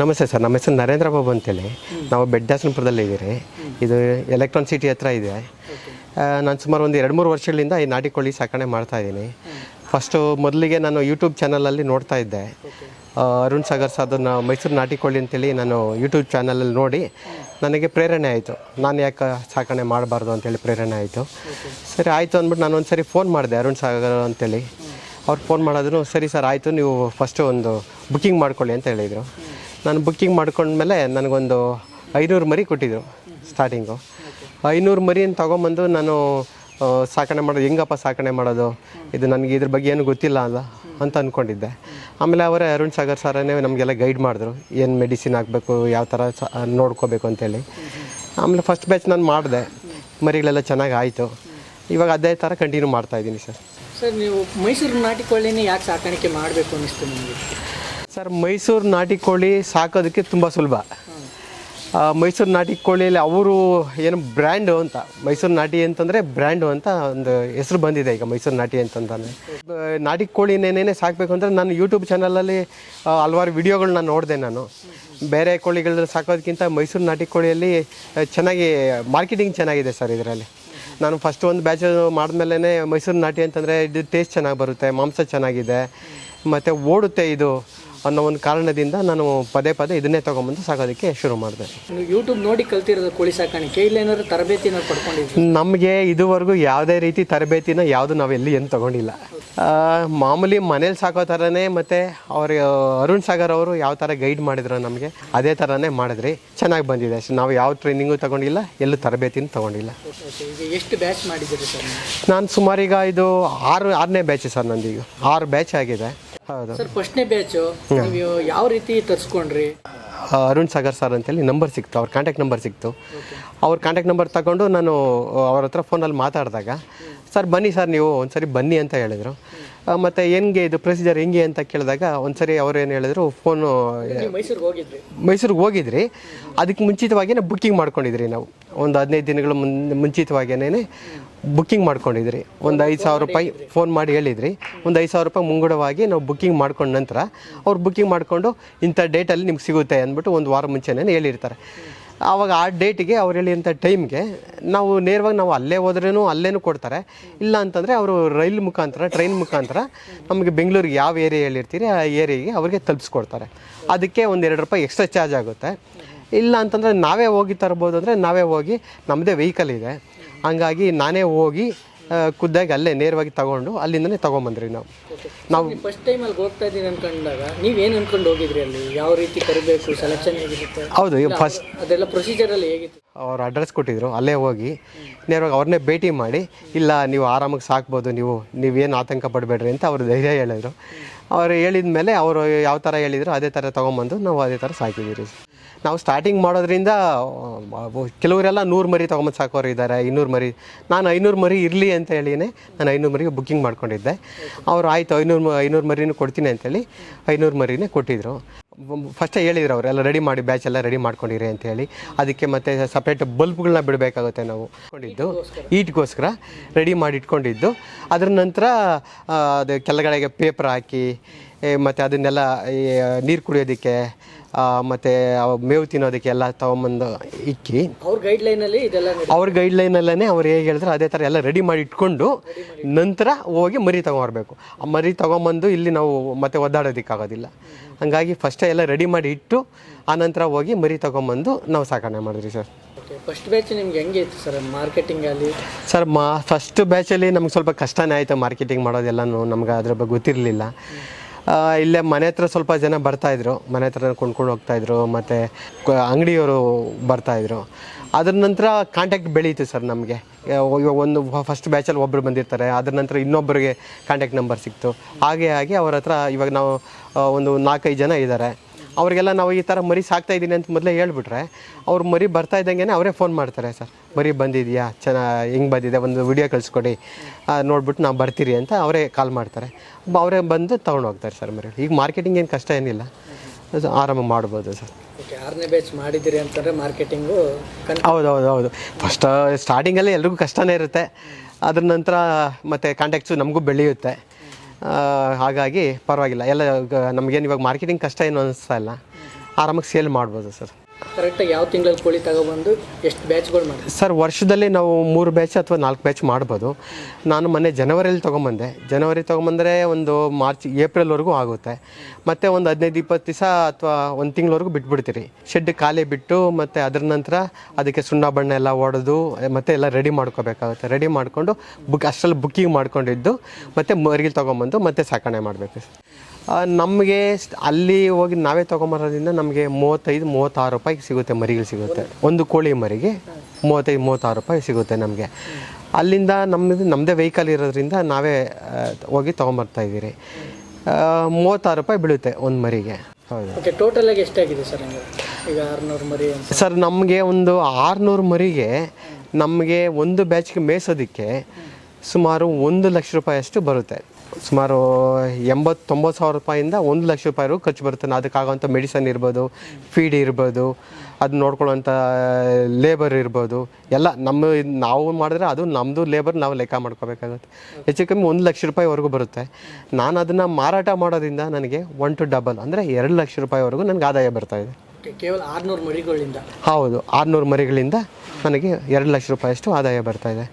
ನಮಸ್ತೆ ಸರ್ ನಮ್ಮ ಹೆಸರು ನರೇಂದ್ರ ಬಾಬು ಅಂತೇಳಿ. ನಾವು ಬೆಡ್ಡಾಸನಪುರದಲ್ಲಿ ಇದ್ದೀರಿ ಇದು ಎಲೆಕ್ಟ್ರಾನ್ ಸಿಟಿ ಹತ್ರ ಇದೆ. ನಾನು ಸುಮಾರು ಒಂದು ಎರಡು ಮೂರು ವರ್ಷಗಳಿಂದ ಈ ನಾಟಿ ಕೋಳಿ ಸಾಕಣೆ ಮಾಡ್ತಾ ಇದ್ದೀನಿ ಫಸ್ಟು ಮೊದಲಿಗೆ ನಾನು ಯೂಟ್ಯೂಬ್ ಚಾನಲಲ್ಲಿ ನೋಡ್ತಾ ಇದ್ದೆ. ಅರುಣ್ ಸಾಗರ್ ಸಾಧನ ಮೈಸೂರು ನಾಟಿ ಕೋಳಿ ಅಂತೇಳಿ ನಾನು ಯೂಟ್ಯೂಬ್ ಚಾನಲಲ್ಲಿ ನೋಡಿ ನನಗೆ ಪ್ರೇರಣೆ ಆಯಿತು. ನಾನು ಯಾಕೆ ಸಾಕಣೆ ಮಾಡಬಾರ್ದು ಅಂತೇಳಿ ಪ್ರೇರಣೆ ಆಯಿತು. ಸರಿ, ಆಯಿತು ಅಂದ್ಬಿಟ್ಟು ನಾನು ಒಂದು ಸರಿ ಫೋನ್ ಮಾಡಿದೆ ಅರುಣ್ ಸಾಗರ್ ಅಂತೇಳಿ. ಅವ್ರು ಫೋನ್ ಮಾಡಿದ್ರು, ಸರಿ ಸರ್, ಆಯಿತು, ನೀವು ಫಸ್ಟು ಒಂದು ಬುಕ್ಕಿಂಗ್ ಮಾಡ್ಕೊಳ್ಳಿ ಅಂತ ಹೇಳಿದರು. ನಾನು ಬುಕ್ಕಿಂಗ್ ಮಾಡ್ಕೊಂಡ್ಮೇಲೆ ನನಗೊಂದು ಐನೂರು ಮರಿ ಕೊಟ್ಟಿದ್ರು ಸ್ಟಾರ್ಟಿಂಗು ಐನೂರು ಮರಿಯನ್ನು ತೊಗೊಂಬಂದು ನಾನು ಸಾಕಣೆ ಮಾಡೋದು, ಹೆಂಗಪ್ಪ ಸಾಕಣೆ ಮಾಡೋದು? ಇದು ನನಗೆ ಇದ್ರ ಬಗ್ಗೆ ಏನು ಗೊತ್ತಿಲ್ಲ ಅಲ್ಲ ಅಂತ ಅಂದ್ಕೊಂಡಿದ್ದೆ ಆಮೇಲೆ ಅವರೇ ಅರುಣ್ ಸಾಗರ್ ಸರನೇ ನಮಗೆಲ್ಲ ಗೈಡ್ ಮಾಡಿದ್ರು. ಏನು ಮೆಡಿಸಿನ್ ಹಾಕಬೇಕು, ಯಾವ ಥರ ನೋಡ್ಕೋಬೇಕು ಅಂತೇಳಿ. ಆಮೇಲೆ ಫಸ್ಟ್ ಬ್ಯಾಚ್ ನಾನು ಮಾಡಿದೆ. ಮರಿಗಳೆಲ್ಲ ಚೆನ್ನಾಗಿ ಆಯಿತು. ಇವಾಗ ಅದೇ ಥರ ಕಂಟಿನ್ಯೂ ಮಾಡ್ತಾಯಿದ್ದೀನಿ ಸರ್. ಸರ್, ನೀವು ಮೈಸೂರು ನಾಟಿ ಕೋಳಿನೇ ಯಾಕೆ ಸಾಕಾಣಿಕೆ ಮಾಡಬೇಕು ಅನ್ನಿಸ್ತು ನಿಮಗೆ? ಸರ್, ಮೈಸೂರು ನಾಟಿ ಕೋಳಿ ಸಾಕೋದಕ್ಕೆ ತುಂಬ ಸುಲಭ. ಮೈಸೂರು ನಾಟಿ ಕೋಳಿಯಲ್ಲಿ ಅವರು ಏನು ಬ್ರ್ಯಾಂಡು ಅಂತ, ಮೈಸೂರು ನಾಟಿ ಅಂತಂದರೆ ಬ್ರ್ಯಾಂಡು ಅಂತ ಒಂದು ಹೆಸರು ಬಂದಿದೆ ಈಗ ಮೈಸೂರು ನಾಟಿ ಅಂತಂದ್ರೆ. ನಾಟಿ ಕೋಳಿನೇನೇ ಸಾಕಬೇಕು ಅಂದರೆ ನಾನು ಯೂಟ್ಯೂಬ್ ಚಾನಲಲ್ಲಿ ಹಲವಾರು ವಿಡಿಯೋಗಳನ್ನ ನೋಡಿದೆ ನಾನು. ಬೇರೆ ಕೋಳಿಗಳನ್ನ ಸಾಕೋದಕ್ಕಿಂತ ಮೈಸೂರು ನಾಟಿ ಕೋಳಿಯಲ್ಲಿ ಚೆನ್ನಾಗಿ ಮಾರ್ಕೆಟಿಂಗ್ ಚೆನ್ನಾಗಿದೆ ಸರ್ ಇದರಲ್ಲಿ. ನಾನು ಫಸ್ಟ್ ಒಂದು ಬ್ಯಾಚ್ ಮಾಡಿದ್ಮೇಲೆ ಮೈಸೂರು ನಾಟಿ ಅಂತಂದರೆ ಇದು ಟೇಸ್ಟ್ ಚೆನ್ನಾಗಿ ಬರುತ್ತೆ, ಮಾಂಸ ಚೆನ್ನಾಗಿದೆ, ಮತ್ತು ಓಡುತ್ತೆ ಇದು. ಅನ್ನೋ ಒಂದು ಕಾರಣದಿಂದ ನಾನು ಪದೇ ಪದೇ ಇದನ್ನೇ ತೊಗೊಂಬಂದು ಸಾಕೋದಕ್ಕೆ ಶುರು ಮಾಡಿದೆ. ಯೂಟ್ಯೂಬ್ ನೋಡಿ ಕಲ್ತಿರೋದು ಕೋಳಿ ಸಾಕಾಣಿಕೆ ಇಲ್ಲ ಏನಾದ್ರು ತರಬೇತಿ ಪಡ್ಕೊಂಡಿದ್ದೀವಿ ನಮಗೆ ಇದುವರೆಗೂ ಯಾವುದೇ ರೀತಿ ತರಬೇತಿನ ಯಾವುದು ನಾವು ಎಲ್ಲಿ ಏನು ತೊಗೊಂಡಿಲ್ಲ. ಮಾಮೂಲಿ ಮನೇಲಿ ಸಾಕೋ ಥರನೇ ಮತ್ತು ಅವ್ರ ಅರುಣ್ ಸಾಗರ್ ಅವರು ಯಾವ ಥರ ಗೈಡ್ ಮಾಡಿದ್ರು ನಮಗೆ ಅದೇ ಥರನೇ ಮಾಡಿದ್ರಿ. ಚೆನ್ನಾಗಿ ಬಂದಿದೆ. ನಾವು ಯಾವ ಟ್ರೈನಿಂಗು ತೊಗೊಂಡಿಲ್ಲ ಎಲ್ಲೂ ತರಬೇತಿನೂ ತೊಗೊಂಡಿಲ್ಲ. ಈಗ ಎಷ್ಟು ಬ್ಯಾಚ್ ಮಾಡಿದ್ದೀರಿ ಸರ್ ನಾನು ಸುಮಾರೀಗ ಇದು ಆರು ಆರನೇ ಬ್ಯಾಚ್ ಸರ್ ನಂದೀಗ ಆರು ಬ್ಯಾಚ್ ಆಗಿದೆ. ಹೌದು. ಸರ್ ಫಸ್ಟ್ನೇ ಬ್ಯಾಚು. ನೀವು ಯಾವ ರೀತಿ ತರಿಸ್ಕೊಂಡ್ರಿ? ಅರುಣ್ ಸಾಗರ್ ಸರ್ ಅಂತೇಳಿ ನಂಬರ್ ಸಿಕ್ತು ಅವ್ರ ಕಾಂಟ್ಯಾಕ್ಟ್ ನಂಬರ್ ಸಿಕ್ತು. ಅವ್ರ ಕಾಂಟ್ಯಾಕ್ಟ್ ನಂಬರ್ ತಗೊಂಡು ನಾನು ಅವ್ರ ಹತ್ರ ಫೋನಲ್ಲಿ ಮಾತಾಡಿದಾಗ ಸರ್ ಬನ್ನಿ ಸರ್ ನೀವು ಒಂದ್ಸರಿ ಬನ್ನಿ ಅಂತ ಹೇಳಿದರು. ಮತ್ತು ಹೆಂಗೆ ಇದು ಪ್ರೊಸೀಜರ್ ಹೆಂಗೆ ಅಂತ ಕೇಳಿದಾಗ ಒಂದ್ಸರಿ ಅವ್ರು ಏನು ಹೇಳಿದ್ರು ಫೋನು ಮೈಸೂರಿಗೆ ಹೋಗಿದ್ರಿ. ಮೈಸೂರಿಗೆ ಹೋಗಿದ್ರಿ. ಅದಕ್ಕೆ ಮುಂಚಿತವಾಗಿಯೇ ಬುಕ್ಕಿಂಗ್ ಮಾಡ್ಕೊಂಡಿದ್ರಿ ನಾವು. ಒಂದು ಹದಿನೈದು ದಿನಗಳ ಮುನ್ ಮುಂಚಿತವಾಗಿಯೇ ಬುಕ್ಕಿಂಗ್ ಮಾಡ್ಕೊಂಡಿದ್ರಿ. ಒಂದು ಐದು ಸಾವಿರ ರೂಪಾಯಿ ಫೋನ್ ಮಾಡಿ ಹೇಳಿದ್ರಿ. ಒಂದು ಐದು ಸಾವಿರ ರೂಪಾಯಿ ಮುಂಗಡವಾಗಿ ನಾವು ಬುಕ್ಕಿಂಗ್ ಮಾಡ್ಕೊಂಡ ನಂತರ ಅವ್ರು ಬುಕ್ಕಿಂಗ್ ಮಾಡಿಕೊಂಡು ಇಂಥ ಡೇಟಲ್ಲಿ ನಿಮ್ಗೆ ಸಿಗುತ್ತೆ ಅಂದ್ಬಿಟ್ಟು ಒಂದು ವಾರ ಮುಂಚೆನೇ ಹೇಳಿರ್ತಾರೆ. ಆವಾಗ ಆ ಡೇಟಿಗೆ ಅವ್ರು ಹೇಳಿದಂಥ ಟೈಮ್ಗೆ ನಾವು ನೇರವಾಗಿ ನಾವು ಅಲ್ಲೇ ಹೋದ್ರೂ ಅಲ್ಲೇನು ಕೊಡ್ತಾರೆ. ಇಲ್ಲ ಅಂತಂದರೆ ಅವರು ರೈಲ್ ಮುಖಾಂತರ, ಟ್ರೈನ್ ಮುಖಾಂತರ ನಮಗೆ ಬೆಂಗಳೂರಿಗೆ ಯಾವ ಏರಿಯಾ ಹೇಳಿರ್ತೀರಿ ಆ ಏರಿಯಾಗೆ ಅವ್ರಿಗೆ ತಲುಪಿಸ್ಕೊಡ್ತಾರೆ. ಅದಕ್ಕೆ ಒಂದು ಎರಡು ರೂಪಾಯಿ ಎಕ್ಸ್ಟ್ರಾ ಚಾರ್ಜ್ ಆಗುತ್ತೆ. ಇಲ್ಲ ಅಂತಂದರೆ ನಾವೇ ಹೋಗಿ ತರ್ಬೋದು ಅಂದರೆ ನಾವೇ ಹೋಗಿ ನಮ್ಮದೇ ವೆಹಿಕಲ್ ಇದೆ. ಹಂಗಾಗಿ ನಾನೇ ಹೋಗಿ ಖುದ್ದಾಗಿ ಅಲ್ಲೇ ನೇರವಾಗಿ ತಗೊಂಡು ಅಲ್ಲಿಂದನೇ ತಗೊಂಬಂದ್ರಿ ನಾವು. ನಾವು ನೀವು ಫಸ್ಟ್ ಟೈಮ್ ಅಲ್ಲಿ ಹೋಗ್ತಾ ಇದ್ದೀನಿ ಅನ್ಕೊಂಡಾಗ ನೀವೇನು ಅನ್ಕೊಂಡು ಹೋಗಿದ್ರಿ ಅಲ್ಲಿ? ಯಾವ ರೀತಿ ಕರಿಬೇಕು ಸೆಲೆಕ್ಷನ್ ಹೇಗಿರುತ್ತೆ? ಹೌದು ಫಸ್ಟ್ ಅದೆಲ್ಲ ಪ್ರೊಸೀಜರ್ ಅಲ್ಲಿ ಹೇಗಿತ್ತು? ಅವ್ರು ಅಡ್ರೆಸ್ ಕೊಟ್ಟಿದ್ರು ಅಲ್ಲೇ ಹೋಗಿ ನೇರವಾಗಿ ಅವ್ರನ್ನೇ ಭೇಟಿ ಮಾಡಿ ಇಲ್ಲ ನೀವು ಆರಾಮಾಗಿ ಸಾಕ್ಬೋದು ನೀವು ನೀವೇನು ಆತಂಕ ಪಡಬೇಡ್ರಿ ಅಂತ ಅವ್ರು ಧೈರ್ಯ ಹೇಳಿದರು. ಅವ್ರು ಹೇಳಿದ ಮೇಲೆ ಅವರು ಯಾವ ಥರ ಹೇಳಿದ್ರು ಅದೇ ಥರ ತೊಗೊಂಬಂದು ನಾವು ಅದೇ ಥರ ಸಾಕಿದ್ದೀರಿ. ನಾವು ಸ್ಟಾರ್ಟಿಂಗ್ ಮಾಡೋದ್ರಿಂದ ಕೆಲವರೆಲ್ಲ ನೂರು ಮರಿ ತೊಗೊಂಬಂದು ಸಾಕೋರು ಇದ್ದಾರೆ, ಇನ್ನೂರು ಮರಿ. ನಾನು ಐನೂರು ಮರಿ ಇರಲಿ ಅಂತ ಹೇಳಿನೇ ನಾನು ಐನೂರು ಮರಿಗೆ ಬುಕ್ಕಿಂಗ್ ಮಾಡ್ಕೊಂಡಿದ್ದೆ. ಅವ್ರು ಆಯಿತು, ಐನೂರು ಐನೂರು ಮರಿನೂ ಕೊಡ್ತೀನಿ ಅಂತೇಳಿ ಐನೂರು ಮರಿನೇ ಕೊಟ್ಟಿದ್ದರು ಫಸ್ಟೇ ಹೇಳಿದ್ರು ಅವರು, ಎಲ್ಲ ರೆಡಿ ಮಾಡಿ ಬ್ಯಾಚ್ ಎಲ್ಲ ರೆಡಿ ಮಾಡ್ಕೊಂಡಿರಿ ಅಂತ ಹೇಳಿ ಅದಕ್ಕೆ ಮತ್ತೆ ಸಪ್ರೇಟ್ ಬಲ್ಬ್ಗಳನ್ನ ಬಿಡಬೇಕಾಗುತ್ತೆ ನಾವು. ಇಟ್ಕೊಂಡಿದ್ದು. ಈಟ್ಗೋಸ್ಕರ ರೆಡಿ ಮಾಡಿ ಇಟ್ಕೊಂಡಿದ್ದು. ಅದರ ನಂತರ ಅದು ಕೆಳಗಡೆಗೆ ಪೇಪರ್ ಹಾಕಿ ಮತ್ತು ಅದನ್ನೆಲ್ಲ ನೀರು ಕುಡಿಯೋದಕ್ಕೆ ಮತ್ತೆ ಮೇವು ತಿನ್ನೋದಕ್ಕೆ ಎಲ್ಲ ತೊಗೊಂಬಂದು ಇಕ್ಕಿ. ಅವ್ರ ಗೈಡ್ ಲೈನ್ ಅಲ್ಲಿ ಇದೆಲ್ಲ ಅವ್ರ ಗೈಡ್ಲೈನಲ್ಲೇ ಅವ್ರು ಹೇಗೆ ಹೇಳಿದ್ರು ಅದೇ ಥರ ಎಲ್ಲ ರೆಡಿ ಮಾಡಿ ಇಟ್ಕೊಂಡು ನಂತರ ಹೋಗಿ ಮರಿ ತೊಗೊಂಬರ್ಬೇಕು. ಆ ಮರಿ ತೊಗೊಂಬಂದು ಇಲ್ಲಿ ನಾವು ಮತ್ತೆ ಒದ್ದಾಡೋದಕ್ಕಾಗೋದಿಲ್ಲ. ಹಂಗಾಗಿ ಫಸ್ಟೇ ಎಲ್ಲ ರೆಡಿ ಮಾಡಿ ಇಟ್ಟು ಆ ನಂತರ ಹೋಗಿ ಮರಿ ತೊಗೊಂಬಂದು ನಾವು ಸಾಕಣೆ ಮಾಡಿದ್ರಿ ಸರ್. ಫಸ್ಟ್ ಬ್ಯಾಚ್ ನಿಮ್ಗೆ ಹೆಂಗೆ ಇತ್ತು ಸರ್ ಮಾರ್ಕೆಟಿಂಗ್ ಅಲ್ಲಿ? ಸರ್ ಮಾ ಫಸ್ಟ್ ಬ್ಯಾಚಲ್ಲಿ ನಮ್ಗೆ ಸ್ವಲ್ಪ ಕಷ್ಟನೇ ಆಯಿತು ಮಾರ್ಕೆಟಿಂಗ್ ಮಾಡೋದೆಲ್ಲನೂ ನಮ್ಗೆ ಅದ್ರ ಬಗ್ಗೆ ಗೊತ್ತಿರಲಿಲ್ಲ. ಇಲ್ಲೇ ಮನೆ ಹತ್ರ ಸ್ವಲ್ಪ ಜನ ಬರ್ತಾಯಿದ್ರು ಮನೆ ಹತ್ರ ಕೊಂಡ್ಕೊಂಡು ಹೋಗ್ತಾಯಿದ್ರು ಮತ್ತು ಅಂಗಡಿಯವರು ಬರ್ತಾಯಿದ್ರು ಅದ್ರ ನಂತರ ಕಾಂಟ್ಯಾಕ್ಟ್ ಬೆಳೀತು ಸರ್ ನಮಗೆ. ಇವಾಗ ಒಂದು ಫಸ್ಟ್ ಬ್ಯಾಚಲ್ಲಿ ಒಬ್ಬರು ಬಂದಿರ್ತಾರೆ. ಅದ್ರ ನಂತರ ಇನ್ನೊಬ್ಬರಿಗೆ ಕಾಂಟ್ಯಾಕ್ಟ್ ನಂಬರ್ ಸಿಕ್ತು. ಹಾಗೆ ಹಾಗೆ ಅವ್ರ ಹತ್ರ ಇವಾಗ ನಾವು ಒಂದು ನಾಲ್ಕೈದು ಜನ ಇದ್ದಾರೆ. ಅವರಿಗೆಲ್ಲ ನಾವು ಈ ಥರ ಮರಿ ಸಾಕ್ತಾ ಇದ್ದೀನಿ ಅಂತ ಮೊದಲೇ ಹೇಳ್ಬಿಟ್ರೆ ಅವ್ರು ಮರಿ ಬರ್ತಾ ಇದ್ದಂಗೆ ಅವರೇ ಫೋನ್ ಮಾಡ್ತಾರೆ ಸರ್. ಮರಿ ಬಂದಿದೆಯಾ? ಚೆನ್ನಾಗಿ ಹೆಂಗೆ ಬಂದಿದೆ? ಒಂದು ವಿಡಿಯೋ ಕಳಿಸ್ಕೊಡಿ. ನೋಡ್ಬಿಟ್ಟು ನಾವು ಬರ್ತೀರಿ ಅಂತ ಅವರೇ ಕಾಲ್ ಮಾಡ್ತಾರೆ. ಅವರೇ ಬಂದು ತೊಗೊಂಡು ಹೋಗ್ತಾರೆ ಸರ್ ಮರಿ ಈಗ ಮಾರ್ಕೆಟಿಂಗ್ ಏನು ಕಷ್ಟ ಏನಿಲ್ಲ. ಆರಾಮ ಮಾಡ್ಬೋದು ಸರ್. ಆರನೇ ಬ್ಯಾಚ್ ಮಾಡಿದ್ದೀರಿ ಅಂತಂದ್ರೆ ಮಾರ್ಕೆಟಿಂಗು ಹೌದು ಹೌದು. ಹೌದು ಫಸ್ಟ್ ಸ್ಟಾರ್ಟಿಂಗಲ್ಲಿ ಎಲ್ರಿಗೂ ಕಷ್ಟನೇ ಇರುತ್ತೆ. ಅದ್ರ ನಂತರ ಮತ್ತು ಕಾಂಟ್ಯಾಕ್ಟ್ಸು ನಮಗೂ ಬೆಳೆಯುತ್ತೆ. ಹಾಗಾಗಿ ಪರವಾಗಿಲ್ಲ. ಎಲ್ಲ ನಮಗೇನು ಇವಾಗ ಮಾರ್ಕೆಟಿಂಗ್ ಕಷ್ಟ ಏನು ಅನಿಸ್ತಾ ಇಲ್ಲ. ಆರಾಮಾಗಿ ಸೇಲ್ ಮಾಡ್ಬೋದು ಸರ್. ಕರೆಕ್ಟಾಗಿ ಯಾವ ತಿಂಗಳಲ್ಲಿ ಕೋಳಿ ತಗೊಬಂದು ಎಷ್ಟು ಬ್ಯಾಚ್ಗಳು ಮಾಡಿ ಸರ್, ವರ್ಷದಲ್ಲಿ ನಾವು ಮೂರು ಬ್ಯಾಚ್ ಅಥವಾ ನಾಲ್ಕು ಬ್ಯಾಚ್ ಮಾಡ್ಬೋದು. ನಾನು ಮೊನ್ನೆ ಜನವರಿಯಲ್ಲಿ ತೊಗೊಂಬಂದೆ. ಜನವರಿ ತೊಗೊಂಬಂದರೆ ಒಂದು ಮಾರ್ಚ್, ಏಪ್ರಿಲ್ವರೆಗೂ ಆಗುತ್ತೆ. ಮತ್ತು ಒಂದು ಹದಿನೈದು, ಇಪ್ಪತ್ತು ದಿವಸ ಅಥವಾ ಒಂದು ತಿಂಗಳವರೆಗೂ ಬಿಟ್ಬಿಡ್ತೀರಿ. ಶೆಡ್ ಖಾಲಿ ಬಿಟ್ಟು ಮತ್ತು ಅದರ ನಂತರ ಅದಕ್ಕೆ ಸುಣ್ಣ ಬಣ್ಣ ಎಲ್ಲ ಹೊಡೆದು ಮತ್ತೆ ಎಲ್ಲ ರೆಡಿ ಮಾಡ್ಕೋಬೇಕಾಗುತ್ತೆ. ರೆಡಿ ಮಾಡಿಕೊಂಡು ಬುಕ್, ಅಷ್ಟರಲ್ಲಿ ಬುಕ್ಕಿಂಗ್ ಮಾಡ್ಕೊಂಡಿದ್ದು, ಮತ್ತು ಮರಿಗೆ ತೊಗೊಂಬಂದು ಮತ್ತೆ ಸಾಕಣೆ ಮಾಡಬೇಕು. ನಮಗೆ ಅಲ್ಲಿ ಹೋಗಿ ನಾವೇ ತೊಗೊಂಬರೋದ್ರಿಂದ ನಮಗೆ ಮೂವತ್ತೈದು ಮೂವತ್ತಾರು ರೂಪಾಯಿಗೆ ಸಿಗುತ್ತೆ ಮರಿಗಳು ಸಿಗುತ್ತೆ. ಒಂದು ಕೋಳಿ ಮರಿಗೆ ಮೂವತ್ತೈದು ಮೂವತ್ತಾರು ರೂಪಾಯಿ ಸಿಗುತ್ತೆ ನಮಗೆ. ಅಲ್ಲಿಂದ ನಮ್ಮದು ನಮ್ಮದೇ ವೆಹಿಕಲ್ ಇರೋದ್ರಿಂದ ನಾವೇ ಹೋಗಿ ತೊಗೊಂಬರ್ತಾ ಇದ್ದೀರಿ. ಮೂವತ್ತಾರು ರೂಪಾಯಿ ಬೀಳುತ್ತೆ ಒಂದು ಮರಿಗೆ. ಹೌದು. ಟೋಟಲ್ ಟೋಟಲಾಗಿ ಎಷ್ಟಾಗಿದೆ ಸರ್ ಈಗ ಆರುನೂರು ಮರಿ ಸರ್ ನಮಗೆ ಒಂದು ಆರುನೂರು ಮರಿಗೆ ನಮಗೆ ಒಂದು ಬ್ಯಾಚ್ಗೆ ಮೇಯಿಸೋದಕ್ಕೆ ಸುಮಾರು ಒಂದು ಲಕ್ಷ ರೂಪಾಯಿಯಷ್ಟು ಬರುತ್ತೆ. ಸುಮಾರು ಎಂಬತ್ತೊಂಬತ್ತು ಸಾವಿರ ರೂಪಾಯಿಂದ ಒಂದು ಲಕ್ಷ ರೂಪಾಯಿವರೆಗೂ ಖರ್ಚು ಬರುತ್ತೆ. ಅದಕ್ಕಾಗೋಂಥ ಮೆಡಿಸನ್ ಇರ್ಬೋದು ಫೀಡ್ ಇರ್ಬೋದು ಅದು ನೋಡ್ಕೊಳ್ಳೋಂಥ ಲೇಬರ್ ಇರ್ಬೋದು. ಎಲ್ಲ ನಮ್ಮ ನಾವು ಮಾಡಿದ್ರೆ ಅದು ನಮ್ಮದು ಲೇಬರ್ ನಾವು ಲೆಕ್ಕ ಮಾಡ್ಕೋಬೇಕಾಗುತ್ತೆ. ಹೆಚ್ಚು ಕಮ್ಮಿ ಒಂದು ಲಕ್ಷ ರೂಪಾಯಿವರೆಗೂ ಬರುತ್ತೆ. ನಾನು ಅದನ್ನು ಮಾರಾಟ ಮಾಡೋದ್ರಿಂದ ನನಗೆ ಒನ್ ಟು ಡಬಲ್ ಅಂದರೆ ಎರಡು ಲಕ್ಷ ರೂಪಾಯಿವರೆಗೂ ನನಗೆ ಆದಾಯ ಬರ್ತಾ ಇದೆ. ಕೇವಲ ಆರುನೂರು ಮರಿಗಳಿಂದ. ಹೌದು ಆರುನೂರು ಮರಿಗಳಿಂದ ನನಗೆ ಎರಡು ಲಕ್ಷ ರೂಪಾಯಿಯಷ್ಟು ಆದಾಯ ಬರ್ತಾ ಇದೆ.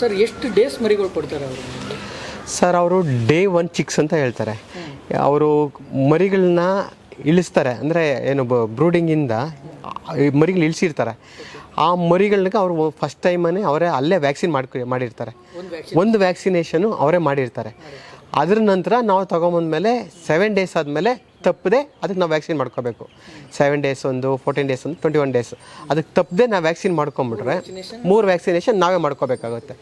ಸರ್ ಎಷ್ಟು ಡೇಸ್ ಮರಿಗಳು ಕೊಡ್ತಾರೆ ಅವರು? ಸರ್ ಅವರು ಡೇ ಒನ್ ಚಿಕ್ಸ್ ಅಂತ ಹೇಳ್ತಾರೆ. ಅವರು ಮರಿಗಳನ್ನ ಇಳಿಸ್ತಾರೆ. ಅಂದರೆ ಏನು ಬ್ರೂಡಿಂಗಿಂದ ಮರಿಗಳು ಇಳಿಸಿರ್ತಾರೆ. ಆ ಮರಿಗಳನ್ನ ಅವರು ಫಸ್ಟ್ ಟೈಮನ್ನೇ ಅವರೇ ಅಲ್ಲೇ ವ್ಯಾಕ್ಸಿನ್ ಮಾಡ್ಕೊ ಮಾಡಿರ್ತಾರೆ. ಒಂದು ವ್ಯಾಕ್ಸಿನೇಷನು ಅವರೇ ಮಾಡಿರ್ತಾರೆ. ಅದ್ರ ನಂತರ ನಾವು ತೊಗೊಂಬಂದ್ಮೇಲೆ ಸೆವೆನ್ ಡೇಸ್ ಆದಮೇಲೆ ತಪ್ಪದೆ ಅದಕ್ಕೆ ನಾವು ವ್ಯಾಕ್ಸಿನ್ ಮಾಡ್ಕೋಬೇಕು. ಸೆವೆನ್ ಡೇಸ್ ಒಂದು ಫೋರ್ಟೀನ್ ಡೇಸ್ ಒಂದು ಟ್ವೆಂಟಿ ಒನ್ ಡೇಸ್ ಅದಕ್ಕೆ ತಪ್ಪದೆ ನಾವು ವ್ಯಾಕ್ಸಿನ್ ಮಾಡ್ಕೊಂಬಿಟ್ರೆ ಮೂರು ವ್ಯಾಕ್ಸಿನೇಷನ್ ನಾವೇ ಮಾಡ್ಕೋಬೇಕಾಗುತ್ತೆ.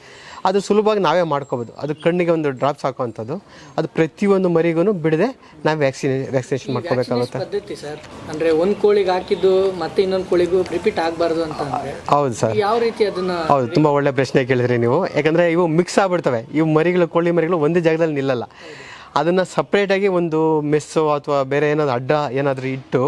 ಅದು ಸುಲಭವಾಗಿ ನಾವೇ ಮಾಡ್ಕೋಬೋದು. ಅದು ಕಣ್ಣಿಗೆ ಒಂದು ಡ್ರಾಪ್ಸ್ ಹಾಕುವಂಥದ್ದು. ಅದು ಪ್ರತಿಯೊಂದು ಮರಿಗೂ ಬಿಡದೆ ನಾವು ವ್ಯಾಕ್ಸಿನ್ ವ್ಯಾಕ್ಸಿನೇಷನ್ ಮಾಡ್ಕೋಬೇಕಾಗುತ್ತೆ. ಪದ್ಧತಿ ಸರ್ ಅಂದ್ರೆ ಒಂದು ಕೋಳಿಗೆ ಹಾಕಿದ್ದು ಮತ್ತೆ ಇನ್ನೊಂದು ಕೋಳಿಗೂ ರಿಪೀಟ್ ಆಗಬಾರ್ದು ಅಂತ ಹೌದು ಸರ್. ಯಾವ ರೀತಿ ಅದನ್ನ ಹೌದು ತುಂಬ ಒಳ್ಳೆ ಪ್ರಶ್ನೆ ಕೇಳಿದ್ರಿ ನೀವು. ಯಾಕಂದರೆ ಇವು ಮಿಕ್ಸ್ ಆಗ್ಬಿಡ್ತವೆ. ಇವು ಮರಿಗಳು ಕೋಳಿ ಮರಿಗಳು ಒಂದೇ ಜಾಗದಲ್ಲಿ ನಿಲ್ಲಲ್ಲ. ಅದನ್ನು ಸಪ್ರೇಟಾಗಿ ಒಂದು ಮೆಸ್ಸು ಅಥವಾ ಬೇರೆ ಏನಾದರೂ ಅಡ್ಡ ಏನಾದರೂ ಇಟ್ಟು